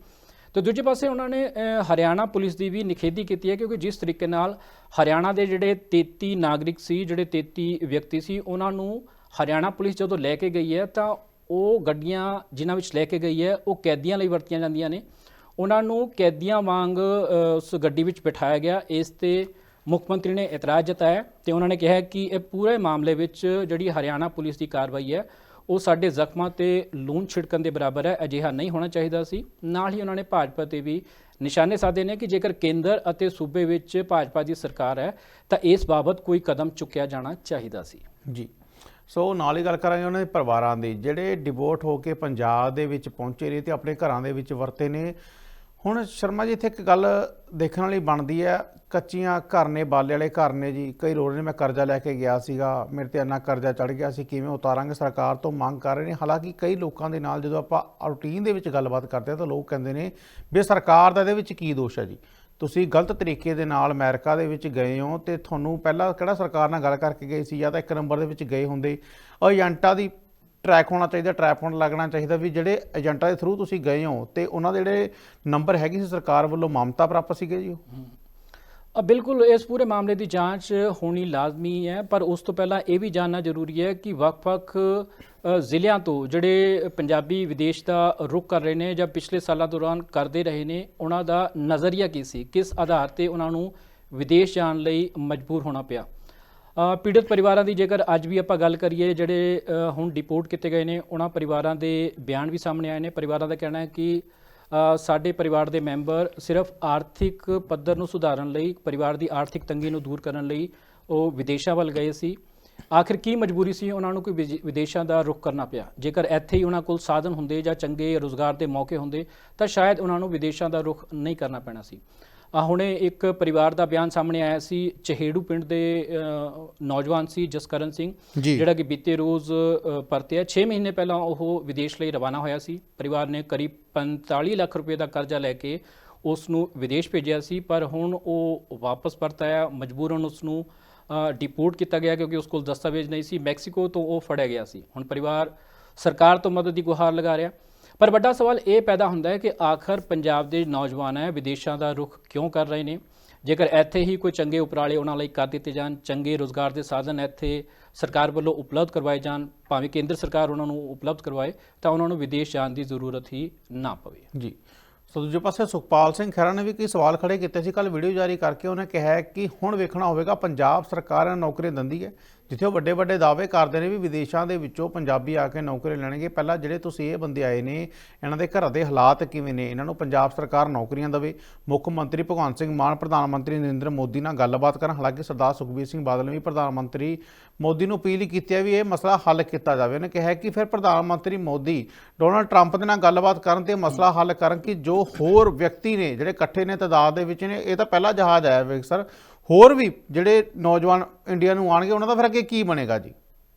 ਤੇ ਦੂਜੇ ਪਾਸੇ ਉਹਨਾਂ ਨੇ ਹਰਿਆਣਾ ਪੁਲਿਸ ਦੀ ਵੀ ਨਿਖੇਧੀ ਕੀਤੀ ਹੈ ਕਿਉਂਕਿ ਜਿਸ ਤਰੀਕੇ ਨਾਲ ਹਰਿਆਣਾ ਦੇ ਜਿਹੜੇ 33 ਨਾਗਰਿਕ ਸੀ, ਜਿਹੜੇ 33 ਵਿਅਕਤੀ ਸੀ, ਉਹਨਾਂ ਨੂੰ ਹਰਿਆਣਾ ਪੁਲਿਸ ਜਦੋਂ ਲੈ ਕੇ ਗਈ ਹੈ, ਤਾਂ ਉਹ ਗੱਡੀਆਂ ਜਿਨ੍ਹਾਂ ਵਿੱਚ ਲੈ ਕੇ ਗਈ ਹੈ, ਉਹ ਕੈਦੀਆਂ ਲਈ ਵਰਤੀਆਂ ਜਾਂਦੀਆਂ ਨੇ। ਉਹਨਾਂ ਨੂੰ ਕੈਦੀਆਂ ਵਾਂਗ ਉਸ ਗੱਡੀ ਵਿੱਚ ਬਿਠਾਇਆ ਗਿਆ। ਇਸ ਤੇ ਮੁੱਖ ਮੰਤਰੀ ਨੇ ਇਤਰਾਜ਼ ਜਤਾਇਆ ਤੇ ਉਹਨਾਂ ਨੇ ਕਿਹਾ ਕਿ ਇਹ ਪੂਰੇ ਮਾਮਲੇ ਵਿੱਚ ਜਿਹੜੀ ਹਰਿਆਣਾ ਪੁਲਿਸ ਦੀ ਕਾਰਵਾਈ ਹੈ, ਉਹ ਸਾਡੇ ਜ਼ਖਮਾਂ ਤੇ ਲੂਣ ਛਿੜਕਣ ਦੇ ਬਰਾਬਰ ਹੈ, ਅਜਿਹਾ ਨਹੀਂ ਹੋਣਾ ਚਾਹੀਦਾ ਸੀ। ਨਾਲ ਹੀ ਉਹਨਾਂ ਨੇ ਭਾਜਪਾ ਤੇ ਵੀ ਨਿਸ਼ਾਨੇ ਸਾਧੇ ਨੇ ਕਿ ਜੇਕਰ ਕੇਂਦਰ ਅਤੇ ਸੂਬੇ ਵਿੱਚ ਭਾਜਪਾ ਦੀ ਸਰਕਾਰ ਹੈ, ਤਾਂ ਇਸ ਬਾਬਤ ਕੋਈ ਕਦਮ ਚੁੱਕਿਆ ਜਾਣਾ ਚਾਹੀਦਾ ਸੀ। ਜੀ। ਸੋ ਨਾਲ ਹੀ ਗੱਲ ਕਰਾਂਗੇ ਉਹਨਾਂ ਦੇ ਪਰਿਵਾਰਾਂ ਦੀ। ਜਿਹੜੇ ਡਿਵੋਰਟ ਹੋ ਕੇ ਪੰਜਾਬ ਦੇ ਵਿੱਚ ਪਹੁੰਚੇ ਨੇ ਤੇ ਆਪਣੇ ਘਰਾਂ ਦੇ ਵਿੱਚ ਵਰਤੇ ਨੇ ਹੁਣ ਸ਼ਰਮਾ ਜੀ, ਇੱਥੇ ਇੱਕ ਗੱਲ ਦੇਖਣ ਵਾਲੀ ਬਣਦੀ ਹੈ। ਕੱਚੀਆਂ ਘਰ ਨੇ, ਬਾਲੇ ਵਾਲੇ ਘਰ ਨੇ ਜੀ। ਕਈ ਰੋਡ ਨੇ, ਮੈਂ ਕਰਜ਼ਾ ਲੈ ਕੇ ਗਿਆ ਸੀਗਾ। ਮੇਰੇ ਤੇ ਇੰਨਾ ਕਰਜ਼ਾ ਚੜ ਗਿਆ ਸੀ, ਕਿਵੇਂ ਉਤਾਰਾਂਗੇ? ਸਰਕਾਰ ਤੋਂ ਮੰਗ ਕਰ ਰਹੇ ਨੇ। ਹਾਲਾਂਕਿ ਕਈ ਲੋਕਾਂ ਦੇ ਨਾਲ ਜਦੋਂ ਆਪਾਂ ਰੂਟੀਨ ਦੇ ਵਿੱਚ ਗੱਲਬਾਤ ਕਰਦੇ ਹਾਂ ਤਾਂ ਲੋਕ ਕਹਿੰਦੇ ਨੇ ਵੀ ਸਰਕਾਰ ਦਾ ਇਹਦੇ ਵਿੱਚ ਕੀ ਦੋਸ਼ ਹੈ ਜੀ? ਤੁਸੀਂ ਗਲਤ ਤਰੀਕੇ ਦੇ ਨਾਲ ਅਮਰੀਕਾ ਦੇ ਵਿੱਚ ਗਏ ਹੋ ਤੇ ਤੁਹਾਨੂੰ ਪਹਿਲਾਂ ਕਿਹੜਾ ਸਰਕਾਰ ਨਾਲ ਗੱਲ ਕਰਕੇ ਗਏ ਸੀ? ਜਾਂ ਤਾਂ ਇੱਕ ਨੰਬਰ ਦੇ ਵਿੱਚ ਗਏ ਹੁੰਦੇ। ਏਜੰਟਾਂ ਦੀ ਟਰੈਕ ਹੋਣਾ ਚਾਹੀਦਾ ਟਰੈਪ ਹੋਣ ਲੱਗਣਾ ਚਾਹੀਦਾ ਵੀ ਜਿਹੜੇ ਏਜੰਟਾਂ ਦੇ ਥਰੂ ਤੁਸੀਂ ਗਏ ਹੋ ਤੇ ਉਹਨਾਂ ਦੇ ਜਿਹੜੇ ਨੰਬਰ ਹੈਗੇ ਸੀ ਸਰਕਾਰ ਵੱਲੋਂ ਮਾਨਤਾ ਪ੍ਰਾਪਤ ਸੀਗੇ ਜੀ ਉਹ? ਬਿਲਕੁਲ ਇਸ ਪੂਰੇ ਮਾਮਲੇ ਦੀ ਜਾਂਚ ਹੋਣੀ ਲਾਜ਼ਮੀ ਹੈ, ਪਰ ਉਸ ਤੋਂ ਪਹਿਲਾਂ ਇਹ ਵੀ ਜਾਣਨਾ ਜ਼ਰੂਰੀ ਹੈ ਕਿ ਵੱਖ-ਵੱਖ ਜ਼ਿਲ੍ਹਿਆਂ ਤੋਂ ਜਿਹੜੇ ਪੰਜਾਬੀ ਵਿਦੇਸ਼ ਦਾ ਰੁਖ ਕਰ ਰਹੇ ਨੇ ਜਾਂ ਪਿਛਲੇ ਸਾਲਾਂ ਦੌਰਾਨ ਕਰਦੇ ਰਹੇ ਨੇ, ਉਹਨਾਂ ਦਾ ਨਜ਼ਰੀਆ ਕੀ ਸੀ? ਕਿਸ ਆਧਾਰ ਤੇ ਉਹਨਾਂ ਨੂੰ ਵਿਦੇਸ਼ ਜਾਣ ਲਈ ਮਜਬੂਰ ਹੋਣਾ ਪਿਆ? ਪੀੜਤ ਪਰਿਵਾਰਾਂ ਦੀ ਜੇਕਰ ਅੱਜ ਵੀ ਆਪਾਂ ਗੱਲ ਕਰੀਏ, ਜਿਹੜੇ ਹੁਣ ਡਿਪੋਰਟ ਕੀਤੇ ਗਏ ਨੇ, ਉਹਨਾਂ ਪਰਿਵਾਰਾਂ ਦੇ ਬਿਆਨ ਵੀ ਸਾਹਮਣੇ ਆਏ ਨੇ। ਪਰਿਵਾਰਾਂ ਦਾ ਕਹਿਣਾ ਹੈ ਕਿ ਸਾਡੇ ਪਰਿਵਾਰ ਦੇ ਮੈਂਬਰ ਸਿਰਫ ਆਰਥਿਕ ਪੱਧਰ ਨੂੰ ਸੁਧਾਰਨ ਲਈ, ਪਰਿਵਾਰ ਦੀ ਆਰਥਿਕ ਤੰਗੀ ਨੂੰ ਦੂਰ ਕਰਨ ਲਈ ਉਹ ਵਿਦੇਸ਼ਾਂ ਵੱਲ ਗਏ ਸੀ। ਆਖਿਰ ਕੀ ਮਜਬੂਰੀ ਸੀ? ਉਹਨਾਂ ਨੂੰ ਕੋਈ ਵਿਜ- ਵਿਦੇਸ਼ਾਂ ਦਾ ਰੁਖ ਕਰਨਾ ਪਿਆ। ਜੇਕਰ ਇੱਥੇ ਹੀ ਉਹਨਾਂ ਕੋਲ ਸਾਧਨ ਹੁੰਦੇ ਜਾਂ ਚੰਗੇ ਰੋਜ਼ਗਾਰ ਦੇ ਮੌਕੇ ਹੁੰਦੇ, ਤਾਂ ਸ਼ਾਇਦ ਉਹਨਾਂ ਨੂੰ ਵਿਦੇਸ਼ਾਂ ਦਾ ਰੁਖ ਨਹੀਂ ਕਰਨਾ ਪੈਣਾ ਸੀ। ਆ ਹੁਣੇ ਇੱਕ ਪਰਿਵਾਰ ਦਾ ਬਿਆਨ ਸਾਹਮਣੇ ਆਇਆ ਸੀ ਚਹੇੜੂ ਪਿੰਡ ਦੇ ਨੌਜਵਾਨ ਸੀ ਜਸਕਰਨ ਸਿੰਘ ਜਿਹੜਾ ਕਿ ਬੀਤੇ ਰੋਜ਼ ਪਰਤਿਆ। 6 ਮਹੀਨੇ ਪਹਿਲਾਂ ਉਹ ਵਿਦੇਸ਼ ਲਈ ਰਵਾਨਾ ਹੋਇਆ ਸੀ। ਪਰਿਵਾਰ ਨੇ ਕਰੀਬ 45 ਲੱਖ ਰੁਪਏ ਦਾ ਕਰਜ਼ਾ ਲੈ ਕੇ ਉਸ ਨੂੰ ਵਿਦੇਸ਼ ਭੇਜਿਆ ਸੀ ਪਰ ਹੁਣ ਉਹ ਵਾਪਸ ਪਰਤ ਆਇਆ ਮਜਬੂਰਨ ਉਸ ਨੂੰ ਡਿਪੋਰਟ ਕੀਤਾ ਗਿਆ ਕਿਉਂਕਿ ਉਸ ਕੋਲ ਦਸਤਾਵੇਜ਼ ਨਹੀਂ ਸੀ। ਮੈਕਸੀਕੋ ਤੋਂ ਉਹ ਫੜਿਆ ਗਿਆ ਸੀ। ਹੁਣ ਪਰਿਵਾਰ ਸਰਕਾਰ ਤੋਂ ਮਦਦ ਦੀ ਗੁਹਾਰ ਲਗਾ ਰਿਹਾ। ਪਰ ਵੱਡਾ ਸਵਾਲ ਇਹ ਪੈਦਾ ਹੁੰਦਾ ਹੈ ਕਿ ਆਖਰ ਪੰਜਾਬ ਦੇ ਨੌਜਵਾਨ ਹੈ, ਵਿਦੇਸ਼ਾਂ ਦਾ ਰੁਖ ਕਿਉਂ ਕਰ ਰਹੇ ਨੇ? ਜੇਕਰ ਇੱਥੇ ਹੀ ਕੋਈ ਚੰਗੇ ਉਪਰਾਲੇ ਉਹਨਾਂ ਲਈ ਕਰ ਦਿੱਤੇ ਜਾਣ, ਚੰਗੇ ਰੋਜ਼ਗਾਰ ਦੇ ਸਾਧਨ ਇੱਥੇ ਸਰਕਾਰ ਵੱਲੋਂ ਉਪਲਬਧ ਕਰਵਾਏ ਜਾਣ, ਭਾਵੇਂ ਕੇਂਦਰ ਸਰਕਾਰ ਉਹਨਾਂ ਨੂੰ ਉਪਲਬਧ ਕਰਵਾਏ, ਤਾਂ ਉਹਨਾਂ ਨੂੰ ਵਿਦੇਸ਼ ਜਾਣ ਦੀ ਜ਼ਰੂਰਤ ਹੀ ਨਾ ਪਵੇ। ਜੀ। ਸੋ ਦੂਜੇ ਪਾਸੇ ਸੁਖਪਾਲ ਸਿੰਘ ਖਹਿਰਾ ਨੇ ਵੀ ਕਈ ਸਵਾਲ ਖੜੇ ਕੀਤੇ ਸੀ। ਕੱਲ ਵੀਡੀਓ ਜਾਰੀ ਕਰਕੇ ਉਹਨੇ ਕਿਹਾ ਕਿ ਹੁਣ ਵੇਖਣਾ ਹੋਵੇਗਾ, ਪੰਜਾਬ ਸਰਕਾਰ ਇਹਨਾਂ ਨੌਕਰੀਆਂ ਦਿੰਦੀ ਹੈ। ਜਿੱਥੇ ਉਹ ਵੱਡੇ ਵੱਡੇ ਦਾਅਵੇ ਕਰਦੇ ਨੇ ਵੀ ਵਿਦੇਸ਼ਾਂ ਦੇ ਵਿੱਚੋਂ ਪੰਜਾਬੀ ਆ ਕੇ ਨੌਕਰੀ ਲੈਣਗੇ। ਪਹਿਲਾਂ ਜਿਹੜੇ ਤੁਸੀਂ ਇਹ ਬੰਦੇ ਆਏ ਨੇ, ਇਹਨਾਂ ਦੇ ਘਰਾਂ ਦੇ ਹਾਲਾਤ ਕਿਵੇਂ ਨੇ? ਇਹਨਾਂ ਨੂੰ ਪੰਜਾਬ ਸਰਕਾਰ ਨੌਕਰੀਆਂ ਦੇਵੇ। ਮੁੱਖ ਮੰਤਰੀ ਭਗਵੰਤ ਸਿੰਘ ਮਾਨ, ਪ੍ਰਧਾਨ ਮੰਤਰੀ ਨਰਿੰਦਰ ਮੋਦੀ ਨਾਲ ਗੱਲਬਾਤ ਕਰਨ। ਹਾਲਾਂਕਿ ਸਰਦਾਰ ਸੁਖਬੀਰ ਸਿੰਘ ਬਾਦਲ ਨੇ ਵੀ ਪ੍ਰਧਾਨ ਮੰਤਰੀ ਮੋਦੀ ਨੂੰ ਅਪੀਲ ਕੀਤੀ ਹੈ ਵੀ ਇਹ ਮਸਲਾ ਹੱਲ ਕੀਤਾ ਜਾਵੇ। ਉਹਨੇ ਕਿਹਾ ਕਿ ਫਿਰ ਪ੍ਰਧਾਨ ਮੰਤਰੀ ਮੋਦੀ ਡੋਨਾਲਡ ਟਰੰਪ ਦੇ ਨਾਲ ਗੱਲਬਾਤ ਕਰਨ ਤੇ ਮਸਲਾ ਹੱਲ ਕਰਨ ਕਿ ਜੋ ਹੋਰ ਵਿਅਕਤੀ ਨੇ ਜਿਹੜੇ ਇਕੱਠੇ ਨੇ ਤਾਦਾਦ ਦੇ ਵਿੱਚ ਨੇ, ਇਹ ਤਾਂ ਪਹਿਲਾ ਜਹਾਜ਼ ਆਇਆ ਵੇਖ ਸਰ। ਹੋਰ ਵੀ ਜਿਹੜੇ ਨੌਜਵਾਨ ਇੰਡੀਆ ਨੂੰ ਆਣਗੇ, ਉਹਨਾਂ ਦਾ ਫਿਰ ਅੱਗੇ ਕੀ ਬਣੇਗਾ ਜੀ?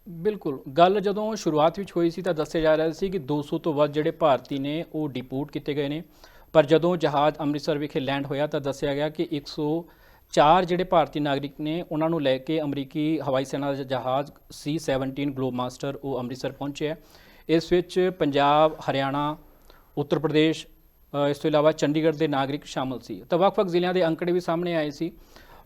ਬਿਲਕੁਲ। ਗੱਲ ਜਦੋਂ ਸ਼ੁਰੂਆਤ ਵਿੱਚ ਹੋਈ ਸੀ ਤਾਂ ਦੱਸਿਆ ਜਾ ਰਿਹਾ ਸੀ ਕਿ 200 ਤੋਂ ਵੱਧ ਜਿਹੜੇ ਭਾਰਤੀ ਨੇ, ਉਹ ਡਿਪੋਰਟ ਕੀਤੇ ਗਏ ਨੇ। ਪਰ ਜਦੋਂ ਜਹਾਜ਼ ਅੰਮ੍ਰਿਤਸਰ ਵਿਖੇ ਲੈਂਡ ਹੋਇਆ ਤਾਂ ਦੱਸਿਆ ਗਿਆ ਕਿ 104 ਜਿਹੜੇ ਭਾਰਤੀ ਨਾਗਰਿਕ ਨੇ, ਉਹਨਾਂ ਨੂੰ ਲੈ ਕੇ ਅਮਰੀਕੀ ਹਵਾਈ ਸੈਨਾ ਦਾ ਜਹਾਜ਼ C-17 ਗਲੋਬ ਮਾਸਟਰ ਉਹ ਅੰਮ੍ਰਿਤਸਰ ਪਹੁੰਚਿਆ। ਇਸ ਵਿੱਚ ਪੰਜਾਬ, ਹਰਿਆਣਾ, ਉੱਤਰ ਪ੍ਰਦੇਸ਼ ਇਸ ਤੋਂ ਇਲਾਵਾ ਚੰਡੀਗੜ੍ਹ ਦੇ ਨਾਗਰਿਕ ਸ਼ਾਮਲ ਸੀ। ਤਾਂ ਵੱਖ-ਵੱਖ ਜ਼ਿਲ੍ਹਿਆਂ ਦੇ ਅੰਕੜੇ ਵੀ ਸਾਹਮਣੇ ਆਏ ਸੀ।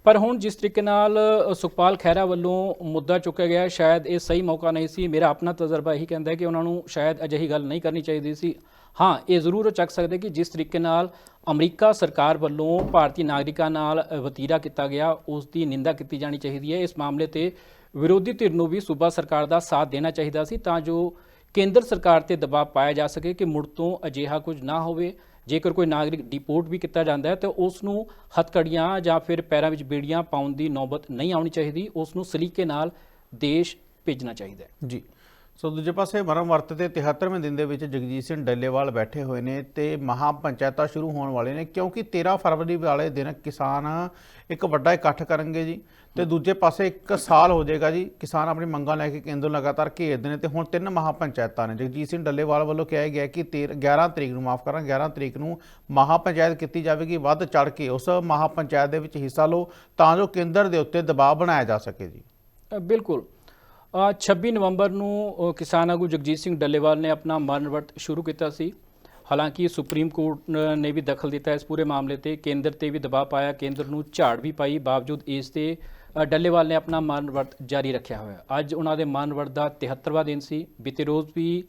ਪਰ ਹੁਣ ਜਿਸ ਤਰੀਕੇ ਨਾਲ ਸੁਖਪਾਲ ਖਹਿਰਾ ਵੱਲੋਂ ਮੁੱਦਾ ਚੁੱਕਿਆ ਗਿਆ, ਸ਼ਾਇਦ ਇਹ ਸਹੀ ਮੌਕਾ ਨਹੀਂ ਸੀ। ਮੇਰਾ ਆਪਣਾ ਤਜਰਬਾ ਇਹੀ ਕਹਿੰਦਾ ਹੈ ਕਿ ਉਹਨਾਂ ਨੂੰ ਸ਼ਾਇਦ ਅਜਿਹੀ ਗੱਲ ਨਹੀਂ ਕਰਨੀ ਚਾਹੀਦੀ ਸੀ। ਹਾਂ, ਇਹ ਜ਼ਰੂਰ ਚੱਕ ਸਕਦੇ ਕਿ ਜਿਸ ਤਰੀਕੇ ਨਾਲ ਅਮਰੀਕਾ ਸਰਕਾਰ ਵੱਲੋਂ ਭਾਰਤੀ ਨਾਗਰਿਕਾਂ ਨਾਲ ਵਤੀਰਾ ਕੀਤਾ ਗਿਆ, ਉਸ ਦੀ ਨਿੰਦਾ ਕੀਤੀ ਜਾਣੀ ਚਾਹੀਦੀ ਹੈ। ਇਸ ਮਾਮਲੇ ਤੇ ਵਿਰੋਧੀ ਧਿਰ ਨੂੰ ਵੀ ਸੂਬਾ ਸਰਕਾਰ ਦਾ ਸਾਥ ਦੇਣਾ ਚਾਹੀਦਾ ਸੀ, ਤਾਂ ਜੋ ਕੇਂਦਰ ਸਰਕਾਰ ਤੇ ਦਬਾਅ ਪਾਇਆ ਜਾ ਸਕੇ ਕਿ ਮੁੜ ਤੋਂ ਅਜਿਹਾ ਕੁਝ ਨਾ ਹੋਵੇ। ਜੇਕਰ ਕੋਈ ਨਾਗਰਿਕ ਡਿਪੋਰਟ ਵੀ ਕੀਤਾ ਜਾਂਦਾ ਹੈ, ਤਾਂ ਉਸ ਨੂੰ ਹੱਥਕੜੀਆਂ ਜਾਂ ਫਿਰ ਪੈਰਾਂ ਵਿੱਚ ਬੇੜੀਆਂ ਪਾਉਣ ਦੀ ਨੌਬਤ ਨਹੀਂ ਆਉਣੀ ਚਾਹੀਦੀ। ਉਸ ਨੂੰ ਸਲੀਕੇ ਨਾਲ ਦੇਸ਼ ਭੇਜਣਾ ਚਾਹੀਦਾ ਹੈ। ਜੀ। ਸੋ ਦੂਜੇ ਪਾਸੇ ਮਰਮ ਵਰਤ ਦੇ 73ਵੇਂ ਦਿਨ ਦੇ ਵਿੱਚ ਜਗਜੀਤ ਸਿੰਘ ਡੱਲੇਵਾਲ ਬੈਠੇ ਹੋਏ ਨੇ ਤੇ ਮਹਾ ਪੰਚਾਇਤਾਂ ਸ਼ੁਰੂ ਹੋਣ ਵਾਲੇ ਨੇ ਕਿਉਂਕਿ 13 ਫਰਵਰੀ ਵਾਲੇ ਦਿਨ ਕਿਸਾਨ ਇੱਕ ਵੱਡਾ ਇਕੱਠ ਕਰਨਗੇ ਜੀ ਤੇ ਦੂਜੇ ਪਾਸੇ ਇੱਕ ਸਾਲ ਹੋ ਜਾਏਗਾ ਜੀ, ਕਿਸਾਨ ਆਪਣੀ ਮੰਗਾਂ ਲੈ ਕੇ ਕੇਂਦਰ ਲਗਾਤਾਰ ਘੇਰਦੇ ਨੇ ਤੇ ਹੁਣ ਤਿੰਨ ਮਹਾ ਪੰਚਾਇਤਾਂ ਨੇ। ਜਗਜੀਤ ਸਿੰਘ ਡੱਲੇਵਾਲ ਵੱਲੋਂ ਕਿਹਾ ਗਿਆ ਕਿ 13 11 ਤਰੀਕ ਨੂੰ, ਮਾਫ ਕਰਾਂ 11 ਤਰੀਕ ਨੂੰ ਮਹਾ ਪੰਚਾਇਤ ਕੀਤੀ ਜਾਵੇਗੀ, ਵੱਧ ਚੜ ਕੇ ਉਸ ਮਹਾ ਪੰਚਾਇਤ ਦੇ ਵਿੱਚ ਹਿੱਸਾ ਲਓ ਤਾਂ ਜੋ ਕੇਂਦਰ ਦੇ ਉੱਤੇ ਦਬਾਅ ਬਣਾਇਆ ਜਾ ਸਕੇ ਜੀ। ਬਿਲਕੁਲ। 26 ਨਵੰਬਰ ਨੂੰ ਕਿਸਾਨ ਆਗੂ ਜਗਜੀਤ ਸਿੰਘ ਡੱਲੇਵਾਲ ਨੇ ਆਪਣਾ ਮਰਨ ਵਰਤ ਸ਼ੁਰੂ ਕੀਤਾ ਸੀ। ਹਾਲਾਂਕਿ ਸੁਪਰੀਮ ਕੋਰਟ ਨੇ ਵੀ ਦਖਲ ਦਿੱਤਾ ਇਸ ਪੂਰੇ ਮਾਮਲੇ ਤੇ ਕੇਂਦਰ ਤੇ ਵੀ ਦਬਾਅ ਪਾਇਆ, ਕੇਂਦਰ ਨੂੰ ਝਾੜ ਵੀ ਪਾਈ। ਬਾਵਜੂਦ ਇਸ ਤੇ ਡੱਲੇਵਾਲ ਨੇ ਆਪਣਾ ਮਰਨ ਵਰਤ ਜਾਰੀ ਰੱਖਿਆ ਹੋਇਆ। ਅੱਜ ਉਹਨਾਂ ਦੇ ਮਰਨ ਵਰਤ ਦਾ 73ਵਾਂ ਦਿਨ ਸੀ। ਬੀਤੇ ਰੋਜ਼ ਵੀ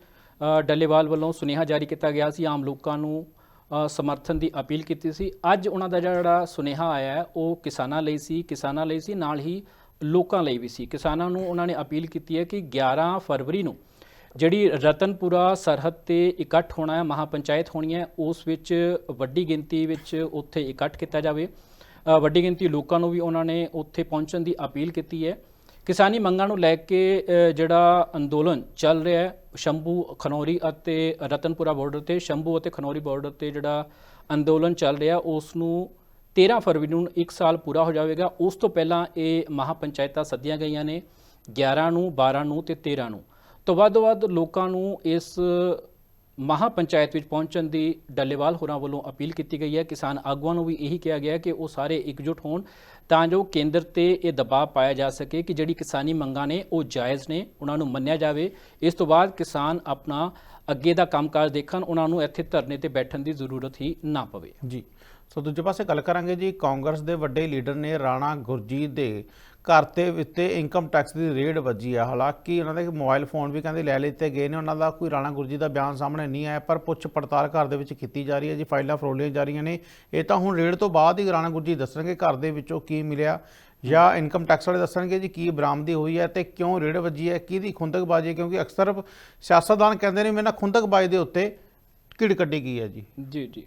ਡੱਲੇਵਾਲ ਵੱਲੋਂ ਸੁਨੇਹਾ ਜਾਰੀ ਕੀਤਾ ਗਿਆ ਸੀ। ਆਮ ਲੋਕਾਂ ਨੂੰ ਸਮਰਥਨ ਦੀ ਅਪੀਲ ਕੀਤੀ ਸੀ। ਅੱਜ ਉਹਨਾਂ ਦਾ ਜਿਹੜਾ ਸੁਨੇਹਾ ਆਇਆ ਉਹ ਕਿਸਾਨਾਂ ਲਈ ਸੀ, ਕਿਸਾਨਾਂ ਲਈ ਸੀ। ਨਾਲ ਹੀ ਲੋਕਾਂ ਲਈ ਵੀ ਸੀ। ਕਿਸਾਨਾਂ ਨੂੰ ਉਹਨਾਂ ਨੇ ਅਪੀਲ ਕੀਤੀ ਹੈ ਕਿ 11 ਫਰਵਰੀ ਨੂੰ ਜਿਹੜੀ ਰਤਨਪੁਰਾ ਸਰਹੱਦ ਤੇ ਇਕੱਠ ਹੋਣਾ ਹੈ, ਮਹਾਪੰਚਾਇਤ ਹੋਣੀ ਹੈ, ਉਸ ਵਿੱਚ ਵੱਡੀ ਗਿਣਤੀ ਵਿੱਚ ਉੱਥੇ ਇਕੱਠ ਕੀਤਾ ਜਾਵੇ। ਵੱਡੀ ਗਿਣਤੀ ਲੋਕਾਂ ਨੂੰ ਵੀ ਉਹਨਾਂ ਨੇ ਉੱਥੇ ਪਹੁੰਚਣ ਦੀ ਅਪੀਲ ਕੀਤੀ ਹੈ। ਕਿਸਾਨੀ ਮੰਗਾਂ ਨੂੰ ਲੈ ਕੇ ਜਿਹੜਾ ਅੰਦੋਲਨ ਚੱਲ ਰਿਹਾ ਹੈ, ਸ਼ੰਭੂ ਖਨੌਰੀ ਅਤੇ ਰਤਨਪੁਰਾ ਬਾਰਡਰ ਤੇ, ਸ਼ੰਭੂ ਅਤੇ ਖਨੌਰੀ ਬਾਰਡਰ ਤੇ ਜਿਹੜਾ ਅੰਦੋਲਨ ਚੱਲ ਰਿਹਾ, ਉਸ ਨੂੰ 13 ਫਰਵਰੀ ਨੂੰ 1 ਸਾਲ ਪੂਰਾ ਹੋ ਜਾਵੇਗਾ। ਉਸ ਤੋਂ ਪਹਿਲਾਂ ਇਹ ਮਹਾਪੰਚਾਇਤਾਂ ਸੱਦੀਆਂ ਗਈਆਂ ਨੇ 11 ਨੂੰ 12 ਨੂੰ ਤੇ 13 ਨੂੰ। ਤੋਂ ਵੱਧ ਤੋਂ ਵੱਧ ਲੋਕਾਂ ਨੂੰ ਇਸ ਮਹਾਪੰਚਾਇਤ ਵਿੱਚ ਪਹੁੰਚਣ ਦੀ ਡੱਲੇਵਾਲ ਹੋਰਾਂ ਵੱਲੋਂ ਅਪੀਲ ਕੀਤੀ ਗਈ ਹੈ। ਕਿਸਾਨ ਆਗੂਆਂ ਨੂੰ ਵੀ ਇਹੀ ਕਿਹਾ ਗਿਆ ਕਿ ਉਹ ਸਾਰੇ ਇਕਜੁੱਟ ਹੋਣ ਤਾਂ ਜੋ ਕੇਂਦਰ ਤੇ ਇਹ ਦਬਾਅ ਪਾਇਆ ਜਾ ਸਕੇ ਕਿ ਜਿਹੜੀ ਕਿਸਾਨੀ ਮੰਗਾਂ ਨੇ ਉਹ ਜਾਇਜ਼ ਨੇ, ਉਹਨਾਂ ਨੂੰ ਮੰਨਿਆ ਜਾਵੇ। ਇਸ ਤੋਂ ਬਾਅਦ ਕਿਸਾਨ ਆਪਣਾ ਅੱਗੇ ਦਾ ਕੰਮਕਾਜ ਦੇਖਣ, ਉਹਨਾਂ ਨੂੰ ਇੱਥੇ ਧਰਨੇ ਤੇ ਬੈਠਣ ਦੀ ਜ਼ਰੂਰਤ ਹੀ ਨਾ ਪਵੇ। ਜੀ। ਸੋ ਦੂਜੇ ਪਾਸੇ ਗੱਲ ਕਰਾਂਗੇ ਜੀ, ਕਾਂਗਰਸ ਦੇ ਵੱਡੇ ਲੀਡਰ ਨੇ ਰਾਣਾ ਗੁਰਜੀਤ ਦੇ ਘਰ ਤੇ ਉੱਤੇ ਇਨਕਮ ਟੈਕਸ ਦੀ ਰੇਡ ਵੱਜੀ ਆ। ਹਾਲਾਂਕਿ ਉਹਨਾਂ ਦੇ ਮੋਬਾਈਲ ਫੋਨ ਵੀ ਕਹਿੰਦੇ ਲੈ ਲਿੱਤੇ ਗਏ ਨੇ, ਉਹਨਾਂ ਦਾ ਕੋਈ ਰਾਣਾ ਗੁਰਜੀ ਦਾ ਬਿਆਨ ਸਾਹਮਣੇ ਨਹੀਂ ਆਇਆ, ਪਰ ਪੁੱਛ ਪੜਤਾਲ ਘਰ ਦੇ ਵਿੱਚ ਕੀਤੀ ਜਾ ਰਹੀ ਹੈ ਜੀ, ਫਾਈਲਾਂ ਫਰੋਲੀਆਂ ਜਾ ਰਹੀਆਂ ਨੇ। ਇਹ ਤਾਂ ਹੁਣ ਰੇਡ ਤੋਂ ਬਾਅਦ ਹੀ ਰਾਣਾ ਗੁਰਜੀ ਦੱਸਣਗੇ ਘਰ ਦੇ ਵਿੱਚੋਂ ਕੀ ਮਿਲਿਆ ਜਾਂ ਇਨਕਮ ਟੈਕਸ ਵਾਲੇ ਦੱਸਣਗੇ ਜੀ, ਕੀ ਬਰਾਮਦੀ ਹੋਈ ਹੈ ਤੇ ਕਿਉਂ ਰੇਡ ਵੱਜੀ ਹੈ, ਕਿਹਦੀ ਖੁੰਦਕਬਾਜ਼ੀ ਹੈ, ਕਿਉਂਕਿ ਅਕਸਰ ਸਿਆਸਤਦਾਨ ਕਹਿੰਦੇ ਨੇ ਮੇਰੇ ਨਾਲ ਖੁੰਦਕਬਾਜ਼ੀ ਦੇ ਉੱਤੇ ਕਿੜ ਕੱਢੀ ਗਈ ਹੈ ਜੀ। ਜੀ ਜੀ।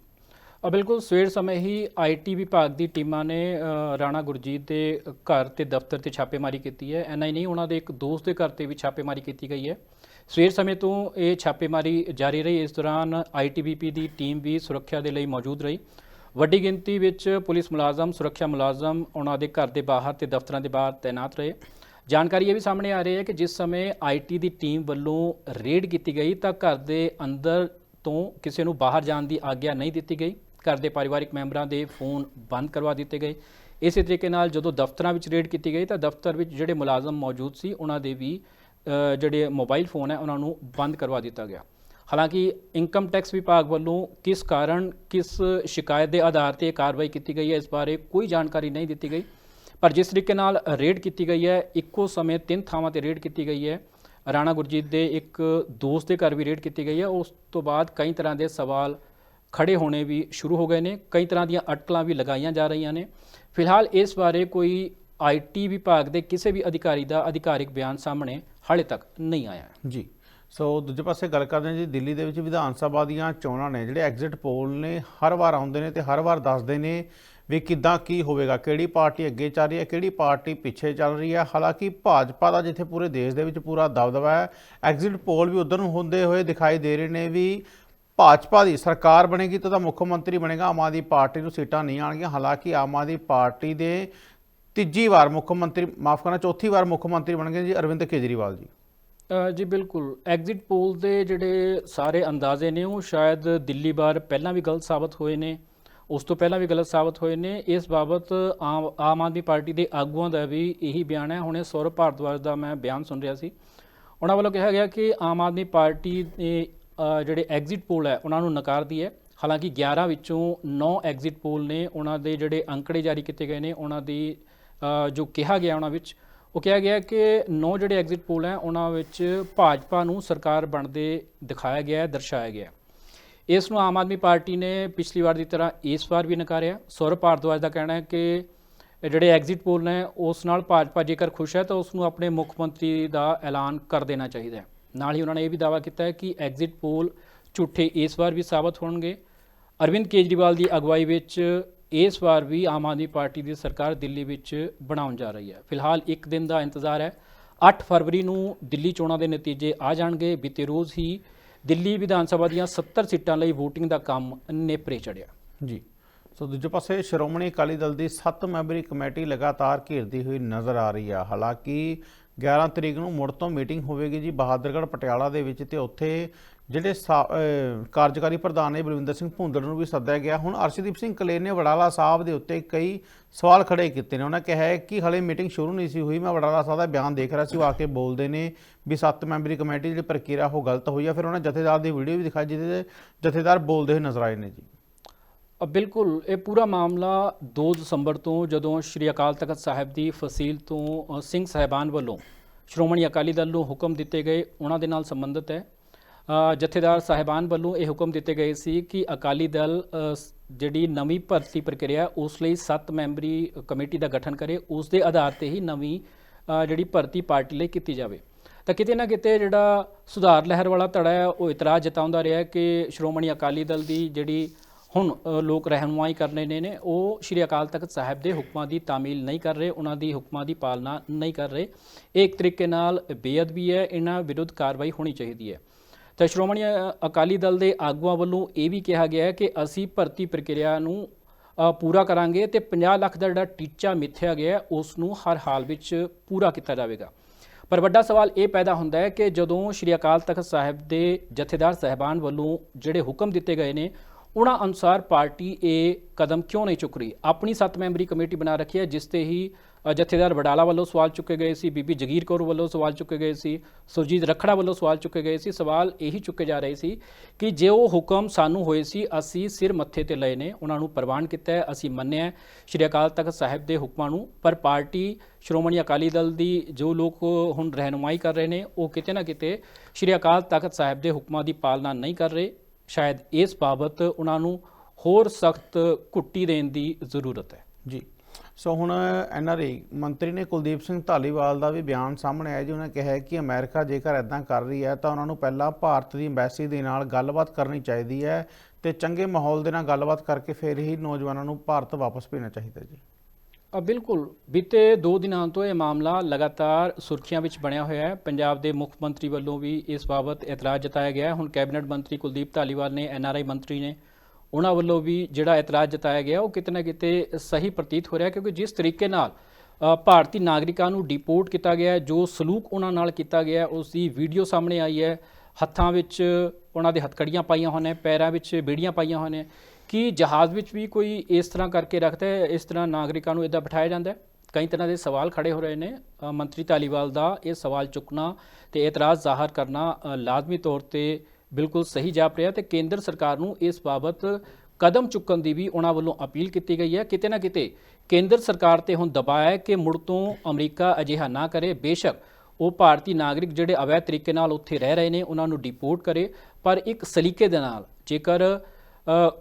ਬਿਲਕੁਲ ਸਵੇਰ ਸਮੇਂ ਹੀ ਆਈਟੀ ਵਿਭਾਗ ਦੀ ਟੀਮਾਂ ਨੇ ਰਾਣਾ ਗੁਰਜੀਤ ਦੇ ਘਰ ਤੇ ਦਫ਼ਤਰ ਤੇ ਛਾਪੇਮਾਰੀ ਕੀਤੀ ਹੈ। ਐਨਾ ਹੀ ਨਹੀਂ, ਉਹਨਾਂ ਦੇ ਇੱਕ ਦੋਸਤ ਦੇ ਘਰ ਤੇ ਵੀ ਛਾਪੇਮਾਰੀ ਕੀਤੀ ਗਈ ਹੈ। ਸਵੇਰ ਸਮੇਂ ਤੋਂ ਇਹ ਛਾਪੇਮਾਰੀ ਜਾਰੀ ਰਹੀ। ਇਸ ਦੌਰਾਨ ਆਈਟੀਬੀਪੀ ਦੀ ਟੀਮ ਵੀ ਸੁਰੱਖਿਆ ਦੇ ਲਈ ਮੌਜੂਦ ਰਹੀ। ਵੱਡੀ ਗਿਣਤੀ ਵਿੱਚ ਪੁਲਿਸ ਮੁਲਾਜ਼ਮ, ਸੁਰੱਖਿਆ ਮੁਲਾਜ਼ਮ ਉਹਨਾਂ ਦੇ ਘਰ ਦੇ ਬਾਹਰ ਤੇ ਦਫ਼ਤਰਾਂ ਦੇ ਬਾਹਰ ਤਾਇਨਾਤ ਰਹੇ। ਜਾਣਕਾਰੀ ਇਹ ਵੀ ਸਾਹਮਣੇ ਆ ਰਹੀ ਹੈ ਕਿ ਜਿਸ ਸਮੇਂ ਆਈਟੀ ਦੀ ਟੀਮ ਵੱਲੋਂ ਰੇਡ ਕੀਤੀ ਗਈ ਤਾਂ ਘਰ ਦੇ ਅੰਦਰ ਤੋਂ ਕਿਸੇ ਨੂੰ ਬਾਹਰ ਜਾਣ ਦੀ ਆਗਿਆ ਨਹੀਂ ਦਿੱਤੀ ਗਈ। ਘਰ ਦੇ ਪਰਿਵਾਰਿਕ ਮੈਂਬਰਾਂ ਦੇ ਫੋਨ ਬੰਦ ਕਰਵਾ ਦਿੱਤੇ ਗਏ। ਇਸੇ ਤਰੀਕੇ ਨਾਲ ਜਦੋਂ ਦਫ਼ਤਰਾਂ ਵਿੱਚ ਰੇਡ ਕੀਤੀ ਗਈ ਤਾਂ ਦਫ਼ਤਰ ਵਿੱਚ ਜਿਹੜੇ ਮੁਲਾਜ਼ਮ ਮੌਜੂਦ ਸੀ, ਉਹਨਾਂ ਦੇ ਵੀ ਜਿਹੜੇ ਮੋਬਾਈਲ ਫੋਨ ਹੈ, ਉਹਨਾਂ ਨੂੰ ਬੰਦ ਕਰਵਾ ਦਿੱਤਾ ਗਿਆ। ਹਾਲਾਂਕਿ ਇਨਕਮ ਟੈਕਸ ਵਿਭਾਗ ਵੱਲੋਂ ਕਿਸ ਕਾਰਨ, ਕਿਸ ਸ਼ਿਕਾਇਤ ਦੇ ਆਧਾਰ ਤੇ ਕਾਰਵਾਈ ਕੀਤੀ ਗਈ ਹੈ, ਇਸ ਬਾਰੇ ਕੋਈ ਜਾਣਕਾਰੀ ਨਹੀਂ ਦਿੱਤੀ ਗਈ। ਪਰ ਜਿਸ ਤਰੀਕੇ ਨਾਲ ਰੇਡ ਕੀਤੀ ਗਈ ਹੈ, ਇੱਕੋ ਸਮੇਂ ਤਿੰਨ ਥਾਵਾਂ ਤੇ ਰੇਡ ਕੀਤੀ ਗਈ ਹੈ। ਰਾਣਾ ਗੁਰਜੀਤ ਦੇ ਇੱਕ ਦੋਸਤ ਦੇ ਘਰ ਵੀ ਰੇਡ ਕੀਤੀ ਗਈ ਹੈ। ਉਸ ਤੋਂ ਬਾਅਦ ਕਈ ਤਰ੍ਹਾਂ ਦੇ ਸਵਾਲ ਖੜੇ ਹੋਣੇ ਵੀ ਸ਼ੁਰੂ ਹੋ ਗਏ ਨੇ। ਕਈ ਤਰ੍ਹਾਂ ਦੀਆਂ ਅਟਕਲਾਂ ਵੀ ਲਗਾਈਆਂ ਜਾ ਰਹੀਆਂ ਨੇ। ਫਿਲਹਾਲ ਇਸ ਬਾਰੇ ਕੋਈ ਆਈਟੀ ਵਿਭਾਗ ਦੇ ਕਿਸੇ ਵੀ ਅਧਿਕਾਰੀ ਦਾ ਅਧਿਕਾਰਿਕ ਬਿਆਨ ਸਾਹਮਣੇ ਹਾਲੇ ਤੱਕ ਨਹੀਂ ਆਇਆ ਹੈ। ਜੀ। ਸੋ ਦੂਜੇ ਪਾਸੇ ਗੱਲ ਕਰਦੇ ਹਾਂ ਜੀ, ਦਿੱਲੀ ਦੇ ਵਿੱਚ ਵਿਧਾਨ ਸਭਾ ਦੀਆਂ ਚੋਣਾਂ ਨੇ, ਜਿਹੜੇ ਐਗਜ਼ਿਟ ਪੋਲ ਨੇ, ਹਰ ਵਾਰ ਆਉਂਦੇ ਨੇ ਤੇ ਹਰ ਵਾਰ ਦੱਸਦੇ ਨੇ ਵੀ ਕਿੱਦਾਂ ਕੀ ਹੋਵੇਗਾ, ਕਿਹੜੀ ਪਾਰਟੀ ਅੱਗੇ ਚੱਲ ਰਹੀ ਹੈ, ਕਿਹੜੀ ਪਾਰਟੀ ਪਿੱਛੇ ਚੱਲ ਰਹੀ ਹੈ। ਹਾਲਾਂਕਿ ਭਾਜਪਾ ਦਾ ਜਿੱਥੇ ਪੂਰੇ ਦੇਸ਼ ਦੇ ਵਿੱਚ ਪੂਰਾ ਦਬਦਬਾ ਹੈ, ਐਗਜ਼ਿਟ ਪੋਲ ਵੀ ਉਧਰ ਨੂੰ ਹੁੰਦੇ ਹੋਏ ਦਿਖਾਈ ਦੇ ਰਹੇ ਨੇ ਵੀ ਭਾਜਪਾ ਦੀ ਸਰਕਾਰ ਬਣੇਗੀ ਤਾਂ ਮੁੱਖ ਮੰਤਰੀ ਬਣੇਗਾ, ਆਮ ਆਦਮੀ ਪਾਰਟੀ ਨੂੰ ਸੀਟਾਂ ਨਹੀਂ ਆਣਗੀਆਂ ਹਾਲਾਂਕਿ ਆਮ ਆਦਮੀ ਪਾਰਟੀ ਦੇ ਤੀਜੀ ਵਾਰ ਮੁੱਖ ਮੰਤਰੀ, ਮਾਫ ਕਰਨਾ, ਚੌਥੀ ਵਾਰ ਮੁੱਖ ਮੰਤਰੀ ਬਣਨਗੇ ਜੀ, ਅਰਵਿੰਦ ਕੇਜਰੀਵਾਲ ਜੀ। ਜੀ ਬਿਲਕੁਲ। ਐਗਜ਼ਿਟ ਪੋਲ ਦੇ ਜਿਹੜੇ ਸਾਰੇ ਅੰਦਾਜ਼ੇ ਨੇ, ਉਹ ਸ਼ਾਇਦ ਦਿੱਲੀ ਬਾਰ ਪਹਿਲਾਂ ਵੀ ਗਲਤ ਸਾਬਤ ਹੋਏ ਨੇ, ਉਸ ਤੋਂ ਪਹਿਲਾਂ ਵੀ ਗਲਤ ਸਾਬਤ ਹੋਏ ਨੇ। ਇਸ ਬਾਬਤ ਆਮ ਆਮ ਆਦਮੀ ਪਾਰਟੀ ਦੇ ਆਗੂਆਂ ਦਾ ਵੀ ਇਹੀ ਬਿਆਨ ਹੈ। ਹੁਣੇ ਸੌਰਵ ਭਾਰਦਵਾਜ ਦਾ ਮੈਂ ਬਿਆਨ ਸੁਣ ਰਿਹਾ ਸੀ। ਉਹਨਾਂ ਵੱਲੋਂ ਕਿਹਾ ਗਿਆ ਕਿ ਆਮ ਆਦਮੀ ਪਾਰਟੀ ਦੇ ਜਿਹੜੇ ਐਗਜ਼ਿਟ ਪੋਲ ਹੈ, ਉਹਨਾਂ ਨੂੰ ਨਕਾਰਦੀ ਹੈ। ਹਾਲਾਂਕਿ 11 ਵਿੱਚੋਂ 9 ਐਗਜ਼ਿਟ ਪੋਲ ਨੇ ਉਹਨਾਂ ਦੇ ਜਿਹੜੇ ਅੰਕੜੇ ਜਾਰੀ ਕੀਤੇ ਗਏ ਨੇ, ਉਹਨਾਂ ਦੀ ਜੋ ਕਿਹਾ ਗਿਆ ਉਹਨਾਂ ਵਿੱਚ, ਉਹ ਕਿਹਾ ਗਿਆ ਕਿ 9 ਜਿਹੜੇ ਐਗਜ਼ਿਟ ਪੋਲ ਹੈ, ਉਹਨਾਂ ਵਿੱਚ ਭਾਜਪਾ ਨੂੰ ਸਰਕਾਰ ਬਣਦੇ ਦਿਖਾਇਆ ਗਿਆ ਹੈ, ਦਰਸਾਇਆ ਗਿਆ ਇਸ ਨੂੰ ਆਮ ਆਦਮੀ ਪਾਰਟੀ ਨੇ ਪਿਛਲੀ ਵਾਰ ਦੀ ਤਰ੍ਹਾਂ ਇਸ ਵਾਰ ਵੀ ਨਕਾਰਿਆ। ਸੌਰਵ ਭਾਰਦਵਾਜ ਦਾ ਕਹਿਣਾ ਹੈ ਕਿ ਜਿਹੜੇ ਐਗਜ਼ਿਟ ਪੋਲ ਨੇ, ਉਸ ਨਾਲ ਭਾਜਪਾ ਜੇਕਰ ਖੁਸ਼ ਹੈ, ਤਾਂ ਉਸ ਨੂੰ ਆਪਣੇ ਮੁੱਖ ਮੰਤਰੀ ਦਾ ਐਲਾਨ ਕਰ ਦੇਣਾ ਚਾਹੀਦਾ ਹੈ। ਨਾਲ ਹੀ ਉਹਨਾਂ ਨੇ ਇਹ ਵੀ ਦਾਅਵਾ ਕੀਤਾ ਹੈ ਕਿ ਐਗਜ਼ਿਟ ਪੋਲ ਝੂਠੇ ਇਸ ਵਾਰ ਵੀ ਸਾਬਤ ਹੋਣਗੇ। ਅਰਵਿੰਦ ਕੇਜਰੀਵਾਲ ਦੀ ਅਗਵਾਈ ਵਿੱਚ ਇਸ ਵਾਰ ਵੀ ਆਮ ਆਦਮੀ ਪਾਰਟੀ ਦੀ ਸਰਕਾਰ ਦਿੱਲੀ ਵਿੱਚ ਬਣਾਉਣ ਜਾ ਰਹੀ ਹੈ। ਫਿਲਹਾਲ ਇੱਕ ਦਿਨ ਦਾ ਇੰਤਜ਼ਾਰ ਹੈ। 8 ਫਰਵਰੀ ਨੂੰ ਦਿੱਲੀ ਚੋਣਾਂ ਦੇ ਨਤੀਜੇ ਆ ਜਾਣਗੇ। ਬੀਤੇ ਰੋਜ਼ ਹੀ ਦਿੱਲੀ ਵਿਧਾਨ ਸਭਾ ਦੀਆਂ 70 ਸੀਟਾਂ ਲਈ VOTING ਦਾ ਕੰਮ ਨੇਪਰੇ ਚੜਿਆ। ਜੀ। ਸੋ ਦੂਜੇ ਪਾਸੇ ਸ਼੍ਰੋਮਣੀ ਅਕਾਲੀ ਦਲ ਦੀ 7 ਮੈਂਬਰੀ ਕਮੇਟੀ ਲਗਾਤਾਰ ਘੇਰਦੀ ਹੋਈ ਨਜ਼ਰ ਆ ਰਹੀ ਆ। ਹਾਲਾਂਕਿ 11 ਤਰੀਕ ਨੂੰ ਮੁੜ ਤੋਂ ਮੀਟਿੰਗ ਹੋਵੇਗੀ ਜੀ ਬਹਾਦਰਗੜ੍ਹ ਪਟਿਆਲਾ ਦੇ ਵਿੱਚ ਤੇ ਉੱਥੇ ਜਿਹੜੇ ਸਾ- ਕਾਰਜਕਾਰੀ ਪ੍ਰਧਾਨ ਨੇ ਬਲਵਿੰਦਰ ਸਿੰਘ ਭੁੰਦੜ ਨੂੰ ਵੀ ਸੱਦਿਆ ਗਿਆ। ਹੁਣ ਅਰਸ਼ਦੀਪ ਸਿੰਘ ਕਲੇਰ ਨੇ ਵਡਾਲਾ ਸਾਹਿਬ ਦੇ ਉੱਤੇ ਕਈ ਸਵਾਲ ਖੜੇ ਕੀਤੇ ਨੇ। ਉਹਨਾਂ ਕਿਹਾ ਕਿ ਹਲੇ ਮੀਟਿੰਗ ਸ਼ੁਰੂ ਨਹੀਂ ਸੀ ਹੋਈ। ਮੈਂ ਵਡਾਲਾ ਸਾਹਿਬ ਦਾ ਬਿਆਨ ਦੇਖ ਰਿਹਾ ਸੀ। ਉਹ ਆ ਕੇ ਬੋਲਦੇ ਨੇ ਵੀ ਸੱਤ ਮੈਂਬਰੀ ਕਮੇਟੀ ਜਿਹੜੀ ਪ੍ਰਕਿਰਿਆ ਉਹ ਗਲਤ ਹੋਈ ਆ। ਫਿਰ ਉਹਨਾਂ ਜਥੇਦਾਰ ਦੀ ਵੀਡੀਓ ਵੀ ਦਿਖਾਈ ਜਿਹਦੇ ਜਥੇਦਾਰ ਬੋਲਦੇ ਹੋਏ ਨਜ਼ਰ ਆਏ ਨੇ ਜੀ। ਬਿਲਕੁਲ, ਇਹ ਪੂਰਾ ਮਾਮਲਾ 2 ਦਸੰਬਰ ਤੋਂ ਜਦੋਂ ਸ਼੍ਰੀ ਅਕਾਲ ਤਖਤ ਸਾਹਿਬ ਦੀ ਫਸੀਲ ਤੋਂ ਸਿੰਘ ਸਾਹਿਬਾਨ ਵੱਲੋਂ ਸ਼੍ਰੋਮਣੀ ਅਕਾਲੀ ਦਲ ਨੂੰ ਹੁਕਮ ਦਿੱਤੇ ਗਏ, ਉਹਨਾਂ ਦੇ ਨਾਲ ਸੰਬੰਧਿਤ ਹੈ। ਜਥੇਦਾਰ ਸਾਹਿਬਾਨ ਵੱਲੋਂ ਇਹ ਹੁਕਮ ਦਿੱਤੇ ਗਏ ਸੀ ਕਿ ਅਕਾਲੀ ਦਲ ਜਿਹੜੀ ਨਵੀਂ ਭਰਤੀ ਪ੍ਰਕਿਰਿਆ, ਉਸ ਲਈ 7 ਮੈਂਬਰੀ ਕਮੇਟੀ ਦਾ ਗਠਨ ਕਰੇ, ਉਸ ਦੇ ਆਧਾਰ ਤੇ ਹੀ ਨਵੀਂ ਜਿਹੜੀ ਭਰਤੀ ਪਾਰਟੀ ਲਈ ਕੀਤੀ ਜਾਵੇ। ਤਾਂ ਕਿਤੇ ਨਾ ਕਿਤੇ ਜਿਹੜਾ ਸੁਧਾਰ ਲਹਿਰ ਵਾਲਾ ਧੜਾ ਹੈ, ਉਹ ਇਤਰਾਜ਼ ਜਤਾਉਂਦਾ ਰਿਹਾ ਕਿ ਸ਼੍ਰੋਮਣੀ ਅਕਾਲੀ ਦਲ ਦੀ ਜਿਹੜੀ ਹੁਣ ਲੋਕ ਰਹਿਨੁਮਾਈ ਕਰ ਰਹੇ ਨੇ ਉਹ ਸ਼੍ਰੀ ਅਕਾਲ ਤਖਤ ਸਾਹਿਬ ਦੇ ਹੁਕਮਾਂ ਦੀ ਤਾਮੀਲ ਨਹੀਂ ਕਰ ਰਹੇ ਉਹਨਾਂ ਦੀ ਹੁਕਮਾਂ ਦੀ ਪਾਲਣਾ ਨਹੀਂ ਕਰ ਰਹੇ। ਇਹ ਇੱਕ ਤਰੀਕੇ ਨਾਲ ਬੇਅਦਬੀ ਹੈ ਇਹਨਾਂ ਵਿਰੁੱਧ ਕਾਰਵਾਈ ਹੋਣੀ ਚਾਹੀਦੀ ਹੈ। ਤਾਂ ਸ਼੍ਰੋਮਣੀ ਅ, ਅਕਾਲੀ ਦਲ ਦੇ ਆਗੂਆਂ ਵੱਲੋਂ ਇਹ ਵੀ ਕਿਹਾ ਗਿਆ ਹੈ ਕਿ ਅਸੀਂ ਭਰਤੀ ਪ੍ਰਕਿਰਿਆ ਨੂੰ ਪੂਰਾ ਕਰਾਂਗੇ ਤੇ 50 ਲੱਖ ਦਾ ਜਿਹੜਾ ਟੀਚਾ ਮਿੱਥਿਆ ਗਿਆ ਉਸ ਨੂੰ ਹਰ ਹਾਲ ਵਿੱਚ ਪੂਰਾ ਕੀਤਾ ਜਾਵੇਗਾ। ਪਰ ਵੱਡਾ ਸਵਾਲ ਇਹ ਪੈਦਾ ਹੁੰਦਾ ਹੈ ਕਿ ਜਦੋਂ ਸ਼੍ਰੀ ਅਕਾਲ ਤਖਤ ਸਾਹਿਬ ਦੇ ਜਥੇਦਾਰ ਸਹਿਬਾਨ ਵੱਲੋਂ ਜਿਹੜੇ ਹੁਕਮ ਦਿੱਤੇ ਗਏ ਨੇ ਉਹਨਾਂ ਅਨੁਸਾਰ ਪਾਰਟੀ ਇਹ ਕਦਮ ਕਿਉਂ ਨਹੀਂ ਚੁੱਕ ਰਹੀ? ਆਪਣੀ 7 ਮੈਂਬਰੀ ਕਮੇਟੀ ਬਣਾ ਰੱਖੀ ਹੈ, ਜਿਸ ਤੇ ਹੀ ਜਥੇਦਾਰ ਵਡਾਲਾ ਵੱਲੋਂ ਸਵਾਲ ਚੁੱਕੇ ਗਏ ਸੀ, ਬੀਬੀ ਜਗੀਰ ਕੌਰ ਵੱਲੋਂ ਸਵਾਲ ਚੁੱਕੇ ਗਏ ਸੀ, ਸੁਰਜੀਤ ਰਖੜਾ ਵੱਲੋਂ ਸਵਾਲ ਚੁੱਕੇ ਗਏ ਸੀ, ਸਵਾਲ ਇਹੀ ਚੁੱਕੇ ਜਾ ਰਹੇ ਸੀ ਕਿ ਜੇ ਉਹ ਹੁਕਮ ਸਾਨੂੰ ਹੋਏ ਸੀ, ਅਸੀਂ ਸਿਰ ਮੱਥੇ ਤੇ ਲਏ ਨੇ, ਉਹਨਾਂ ਨੂੰ ਪ੍ਰਵਾਨ ਕੀਤਾ ਹੈ, ਅਸੀਂ ਮੰਨਿਆ ਸ਼੍ਰੀ ਅਕਾਲ ਤਖਤ ਸਾਹਿਬ ਦੇ ਹੁਕਮਾਂ ਨੂੰ, ਪਰ ਪਾਰਟੀ ਸ਼੍ਰੋਮਣੀ ਅਕਾਲੀ ਦਲ ਦੀ ਜੋ ਲੋਕ ਹੁਣ ਰਹਿਨੁਮਾਈ ਕਰ ਰਹੇ ਨੇ, ਉਹ ਕਿਤੇ ਨਾ ਕਿਤੇ ਸ਼੍ਰੀ ਅਕਾਲ ਤਖਤ ਸਾਹਿਬ ਦੇ ਹੁਕਮਾਂ ਦੀ ਪਾਲਣਾ ਨਹੀਂ ਕਰ ਰਹੇ। ਸ਼ਾਇਦ ਇਸ ਬਾਬਤ ਉਹਨਾਂ ਨੂੰ ਹੋਰ ਸਖਤ ਘੁੱਟੀ ਦੇਣ ਦੀ ਜ਼ਰੂਰਤ ਹੈ। ਜੀ। ਸੋ ਹੁਣ ਐਨਆਰਆਈ ਮੰਤਰੀ ਨੇ ਕੁਲਦੀਪ ਸਿੰਘ ਧਾਲੀਵਾਲ ਦਾ ਵੀ ਬਿਆਨ ਸਾਹਮਣੇ ਆਇਆ ਜੀ। ਉਹਨਾਂ ਕਿਹਾ ਹੈ ਕਿ ਅਮਰੀਕਾ ਜੇਕਰ ਇਦਾਂ ਕਰ ਰਹੀ ਹੈ ਤਾਂ ਉਹਨਾਂ ਨੂੰ ਪਹਿਲਾਂ ਭਾਰਤ ਦੀ ਐਮਬੈਸੀ ਦੇ ਨਾਲ ਗੱਲਬਾਤ ਕਰਨੀ ਚਾਹੀਦੀ ਹੈ ਤੇ ਚੰਗੇ ਮਾਹੌਲ ਦੇ ਨਾਲ ਗੱਲਬਾਤ ਕਰਕੇ ਫਿਰ ਹੀ ਨੌਜਵਾਨਾਂ ਨੂੰ ਭਾਰਤ ਵਾਪਸ ਭੇਜਣਾ ਚਾਹੀਦਾ ਜੀ। ਬਿਲਕੁਲ। ਬੀਤੇ 2 ਦਿਨਾਂ ਤੋਂ ਇਹ ਮਾਮਲਾ ਲਗਾਤਾਰ ਸੁਰਖੀਆਂ ਵਿੱਚ ਬਣਿਆ ਹੋਇਆ ਹੈ। ਪੰਜਾਬ ਦੇ ਮੁੱਖ ਮੰਤਰੀ ਵੱਲੋਂ ਵੀ ਇਸ ਬਾਬਤ ਇਤਰਾਜ਼ ਜਤਾਇਆ ਗਿਆ ਹੁਣ ਕੈਬਨਿਟ ਮੰਤਰੀ ਕੁਲਦੀਪ ਧਾਲੀਵਾਲ ਨੇ ਐਨਆਰਆਈ ਮੰਤਰੀ ਨੇ, ਉਹਨਾਂ ਵੱਲੋਂ ਵੀ ਜਿਹੜਾ ਇਤਰਾਜ਼ ਜਤਾਇਆ ਗਿਆ, ਉਹ ਕਿਤੇ ਨਾ ਕਿਤੇ ਸਹੀ ਪ੍ਰਤੀਤ ਹੋ ਰਿਹਾ ਕਿਉਂਕਿ ਜਿਸ ਤਰੀਕੇ ਨਾਲ ਭਾਰਤੀ ਨਾਗਰਿਕਾਂ ਨੂੰ ਡਿਪੋਰਟ ਕੀਤਾ ਗਿਆ ਜੋ ਸਲੂਕ ਉਹਨਾਂ ਨਾਲ ਕੀਤਾ ਗਿਆ ਉਸ ਦੀ ਵੀਡੀਓ ਸਾਹਮਣੇ ਆਈ ਹੈ। ਹੱਥਾਂ ਵਿੱਚ ਉਹਨਾਂ ਦੇ ਹੱਥਕੜੀਆਂ ਪਾਈਆਂ ਹੋਈਆਂ ਪੈਰਾਂ ਵਿੱਚ ਬੇੜੀਆਂ ਪਾਈਆਂ ਹੋਈਆਂ ਕਿ ਜਹਾਜ਼ ਵਿੱਚ ਵੀ ਕੋਈ ਇਸ ਤਰ੍ਹਾਂ ਕਰਕੇ ਰੱਖਦਾ ਹੈ, ਇਸ ਤਰ੍ਹਾਂ ਨਾਗਰਿਕਾਂ ਨੂੰ ਇਦਾਂ ਬਿਠਾਇਆ ਜਾਂਦਾ ਹੈ? ਕਈ ਤਰ੍ਹਾਂ ਦੇ ਸਵਾਲ ਖੜੇ ਹੋ ਰਹੇ ਨੇ। ਮੰਤਰੀ ਧਾਲੀਵਾਲ ਦਾ ਇਹ ਸਵਾਲ ਚੁੱਕਣਾ ਤੇ ਇਤਰਾਜ਼ ਜ਼ਾਹਰ ਕਰਨਾ ਲਾਜ਼ਮੀ ਤੌਰ ਤੇ ਬਿਲਕੁਲ ਸਹੀ ਜਾਪ ਰਿਹਾ ਤੇ ਕੇਂਦਰ ਸਰਕਾਰ ਨੂੰ ਇਸ ਬਾਬਤ ਕਦਮ ਚੁੱਕਣ ਦੀ ਵੀ ਉਹਨਾਂ ਵੱਲੋਂ ਅਪੀਲ ਕੀਤੀ ਗਈ ਹੈ। ਕਿਤੇ ਨਾ ਕਿਤੇ ਕੇਂਦਰ ਸਰਕਾਰ ਤੇ ਹੁਣ ਦਬਾਅ ਹੈ ਕਿ ਮੁੜ ਤੋਂ ਅਮਰੀਕਾ ਅਜਿਹਾ ਨਾ ਕਰੇ। ਬੇਸ਼ੱਕ ਉਹ ਭਾਰਤੀ ਨਾਗਰਿਕ ਜਿਹੜੇ ਅਵੈਧ ਤਰੀਕੇ ਨਾਲ ਉੱਥੇ ਰਹਿ ਰਹੇ ਨੇ, ਉਹਨਾਂ ਨੂੰ ਡਿਪੋਰਟ ਕਰੇ, ਪਰ ਇੱਕ ਸਲੀਕੇ ਦੇ ਨਾਲ ਜੇਕਰ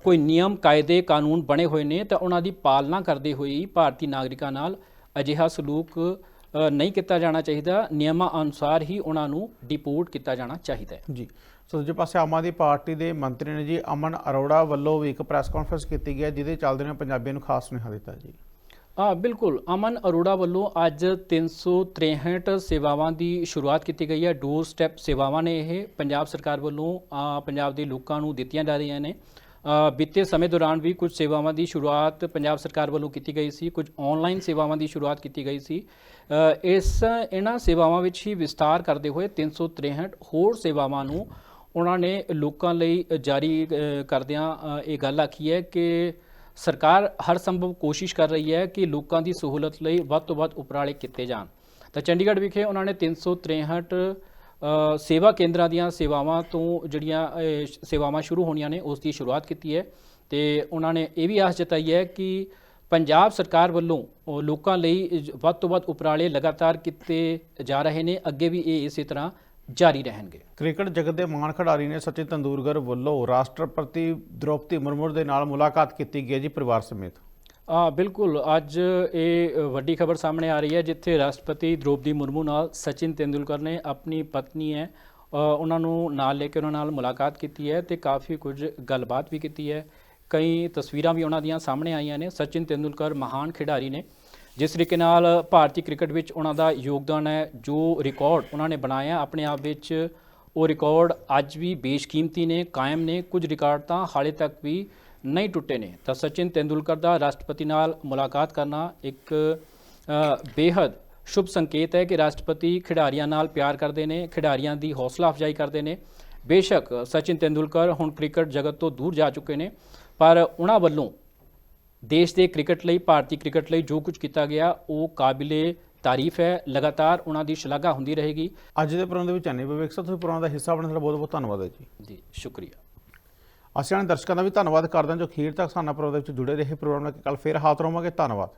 ਕੋਈ ਨਿਯਮ ਕਾਇਦੇ ਕਾਨੂੰਨ ਬਣੇ ਹੋਏ ਨੇ ਤਾਂ ਉਹਨਾਂ ਦੀ ਪਾਲਣਾ ਕਰਦੇ ਹੋਏ ਭਾਰਤੀ ਨਾਗਰਿਕਾਂ ਨਾਲ ਅਜਿਹਾ ਸਲੂਕ ਨਹੀਂ ਕੀਤਾ ਜਾਣਾ ਚਾਹੀਦਾ। ਨਿਯਮਾਂ ਅਨੁਸਾਰ ਹੀ ਉਹਨਾਂ ਨੂੰ ਡਿਪੋਰਟ ਕੀਤਾ ਜਾਣਾ ਚਾਹੀਦਾ ਹੈ। ਜੀ। ਸੋ ਦੂਜੇ ਪਾਸੇ ਆਮ ਆਦਮੀ ਪਾਰਟੀ ਦੇ ਮੰਤਰੀ ਨੇ ਜੀ ਅਮਨ ਅਰੋੜਾ ਵੱਲੋਂ ਵੀ ਇੱਕ ਪ੍ਰੈਸ ਕਾਨਫਰੰਸ ਕੀਤੀ ਗਈ ਜਿਹਦੇ ਚੱਲਦੇ ਨੇ ਪੰਜਾਬੀਆਂ ਨੂੰ ਖਾਸ ਸੁਨੇਹਾ ਦਿੱਤਾ ਜੀ। ਹਾਂ ਬਿਲਕੁਲ। ਅਮਨ ਅਰੋੜਾ ਵੱਲੋਂ ਅੱਜ 363 ਸੇਵਾਵਾਂ ਦੀ ਸ਼ੁਰੂਆਤ ਕੀਤੀ ਗਈ ਹੈ। ਡੋਰ ਸਟੈਪ ਸੇਵਾਵਾਂ ਨੇ ਇਹ। ਪੰਜਾਬ ਸਰਕਾਰ ਵੱਲੋਂ ਪੰਜਾਬ ਦੇ ਲੋਕਾਂ ਨੂੰ ਦਿੱਤੀਆਂ ਜਾ ਰਹੀਆਂ ਨੇ। ਬੀਤੇ ਸਮੇਂ ਦੌਰਾਨ ਵੀ ਕੁਝ ਸੇਵਾਵਾਂ ਦੀ ਸ਼ੁਰੂਆਤ ਪੰਜਾਬ ਸਰਕਾਰ ਵੱਲੋਂ ਕੀਤੀ ਗਈ ਸੀ ਕੁਝ ਆਨਲਾਈਨ ਸੇਵਾਵਾਂ ਦੀ ਸ਼ੁਰੂਆਤ ਕੀਤੀ ਗਈ ਸੀ। ਇਸ ਇਹਨਾਂ ਸੇਵਾਵਾਂ ਵਿੱਚ ਹੀ ਵਿਸਤਾਰ ਕਰਦੇ ਹੋਏ 363 ਹੋਰ ਸੇਵਾਵਾਂ ਨੂੰ ਉਹਨਾਂ ਨੇ ਲੋਕਾਂ ਲਈ ਜਾਰੀ ਕਰਦਿਆਂ ਇਹ ਗੱਲ ਆਖੀ ਹੈ ਕਿ ਸਰਕਾਰ ਹਰ ਸੰਭਵ ਕੋਸ਼ਿਸ਼ ਕਰ ਰਹੀ ਹੈ ਕਿ ਲੋਕਾਂ ਦੀ ਸਹੂਲਤ ਲਈ ਵੱਧ ਤੋਂ ਵੱਧ ਉਪਰਾਲੇ ਕੀਤੇ ਜਾਣ। ਤਾਂ ਚੰਡੀਗੜ੍ਹ ਵਿਖੇ ਉਹਨਾਂ ਨੇ 363 ਅ, ਸੇਵਾ ਕੇਂਦਰਾਂ ਦੀਆਂ ਸੇਵਾਵਾਂ ਤੋਂ ਜਿਹੜੀਆਂ ਸੇਵਾਵਾਂ ਸ਼ੁਰੂ ਹੋਣੀਆਂ ਨੇ, ਉਸ ਦੀ ਸ਼ੁਰੂਆਤ ਕੀਤੀ ਹੈ। ਤੇ ਉਹਨਾਂ ਨੇ ਇਹ ਵੀ ਆਸ ਜਤਾਈ ਹੈ ਕਿ ਪੰਜਾਬ ਸਰਕਾਰ ਵੱਲੋਂ ਲੋਕਾਂ ਲਈ ਵੱਧ ਤੋਂ ਵੱਧ ਉਪਰਾਲੇ ਲਗਾਤਾਰ ਕੀਤੇ ਜਾ ਰਹੇ ਨੇ। ਅੱਗੇ ਵੀ ਇਹ ਇਸੇ ਤਰ੍ਹਾਂ ਜਾਰੀ ਰਹਿਣਗੇ। ਕ੍ਰਿਕਟ ਜਗਤ ਦੇ ਮਾਣ ਖਿਡਾਰੀ ਨੇ ਸਚਿਨ ਤੰਦੂਲਕਰ ਵੱਲੋਂ ਰਾਸ਼ਟਰਪਤੀ ਦ੍ਰੋਪਦੀ ਮੁਰਮੂ ਦੇ ਨਾਲ ਮੁਲਾਕਾਤ ਕੀਤੀ ਗਈ ਹੈ ਜੀ ਪਰਿਵਾਰ ਸਮੇਤ। ਆ, ਬਿਲਕੁਲ। ਅੱਜ ਇਹ ਵੱਡੀ ਖਬਰ ਸਾਹਮਣੇ ਆ ਰਹੀ ਹੈ, ਜਿੱਥੇ ਰਾਸ਼ਟਰਪਤੀ ਦ੍ਰੋਪਦੀ ਮੁਰਮੂ ਨਾਲ ਸਚਿਨ ਤੇਂਦੁਲਕਰ ਨੇ ਆਪਣੀ ਪਤਨੀ ਹੈ ਉਹਨਾਂ ਨੂੰ ਨਾਲ ਲੈ ਕੇ ਉਹਨਾਂ ਨਾਲ ਮੁਲਾਕਾਤ ਕੀਤੀ ਹੈ ਤੇ ਕਾਫੀ ਕੁਝ ਗੱਲਬਾਤ ਵੀ ਕੀਤੀ ਹੈ। ਕਈ ਤਸਵੀਰਾਂ ਵੀ ਉਹਨਾਂ ਦੀਆਂ ਸਾਹਮਣੇ ਆਈਆਂ ਨੇ। ਸਚਿਨ ਤੇਂਦੁਲਕਰ ਮਹਾਨ ਖਿਡਾਰੀ ਨੇ, ਜਿਸ ਤਰੀਕੇ ਨਾਲ ਭਾਰਤੀ ਕ੍ਰਿਕਟ ਵਿੱਚ ਉਹਨਾਂ ਦਾ ਯੋਗਦਾਨ ਹੈ, ਜੋ ਰਿਕਾਰਡ ਉਹਨਾਂ ਨੇ ਬਣਾਇਆ ਆਪਣੇ ਆਪ ਵਿੱਚ ਉਹ ਰਿਕਾਰਡ ਅੱਜ ਵੀ ਬੇਸ਼ਕੀਮਤੀ ਨੇ, ਕਾਇਮ ਨੇ। ਕੁਝ ਰਿਕਾਰਡ ਤਾਂ ਹਾਲੇ ਤੱਕ ਵੀ ਨਹੀਂ ਟੁੱਟੇ ਨੇ। ਤਾਂ ਸਚਿਨ ਤੇਂਦੁਲਕਰ ਦਾ ਰਾਸ਼ਟਰਪਤੀ ਨਾਲ ਮੁਲਾਕਾਤ ਕਰਨਾ ਇੱਕ ਬੇਹੱਦ ਸ਼ੁਭ ਸੰਕੇਤ ਹੈ ਕਿ ਰਾਸ਼ਟਰਪਤੀ ਖਿਡਾਰੀਆਂ ਨਾਲ ਪਿਆਰ ਕਰਦੇ ਨੇ ਖਿਡਾਰੀਆਂ ਦੀ ਹੌਸਲਾ ਅਫਜ਼ਾਈ ਕਰਦੇ ਨੇ। ਬੇਸ਼ੱਕ ਸਚਿਨ ਤੇਂਦੁਲਕਰ ਹੁਣ ਕ੍ਰਿਕਟ ਜਗਤ ਤੋਂ ਦੂਰ ਜਾ ਚੁੱਕੇ ਨੇ ਪਰ ਉਹਨਾਂ ਵੱਲੋਂ ਦੇਸ਼ ਦੇ ਕ੍ਰਿਕਟ ਲਈ ਭਾਰਤੀ ਕ੍ਰਿਕਟ ਲਈ ਜੋ ਕੁਝ ਕੀਤਾ ਗਿਆ ਉਹ ਕਾਬਿਲੇ ਤਾਰੀਫ ਹੈ। ਲਗਾਤਾਰ ਉਹਨਾਂ ਦੀ ਸ਼ਲਾਘਾ ਹੁੰਦੀ ਰਹੇਗੀ। ਅੱਜ ਦੇ ਪ੍ਰੋਗਰਾਮ ਦੇ ਵਿੱਚ ਐਨੇ ਵਿਵੇਕ ਤੁਸੀਂ ਪ੍ਰੋਗਰਾਮ ਦਾ ਹਿੱਸਾ ਬਣਨ ਦਾ ਬਹੁਤ ਬਹੁਤ ਧੰਨਵਾਦ ਹੈ ਜੀ। ਜੀ ਸ਼ੁਕਰੀਆ। ਅਸੀਂ ਆਪਣੇ ਦਰਸ਼ਕਾਂ ਦਾ ਵੀ ਧੰਨਵਾਦ ਕਰਦੇ ਹਾਂ ਜੋ ਖੀਰ ਤੱਕ ਸਾਨਾ ਪ੍ਰੋਗਰਾਮ ਦੇ ਵਿੱਚ ਜੁੜੇ ਰਹੇ ਪ੍ਰੋਗਰਾਮ ਨਾਲ ਕੱਲ ਫੇਰ ਹਾਜ਼ਰ ਹੋਵਾਂਗੇ। ਧੰਨਵਾਦ।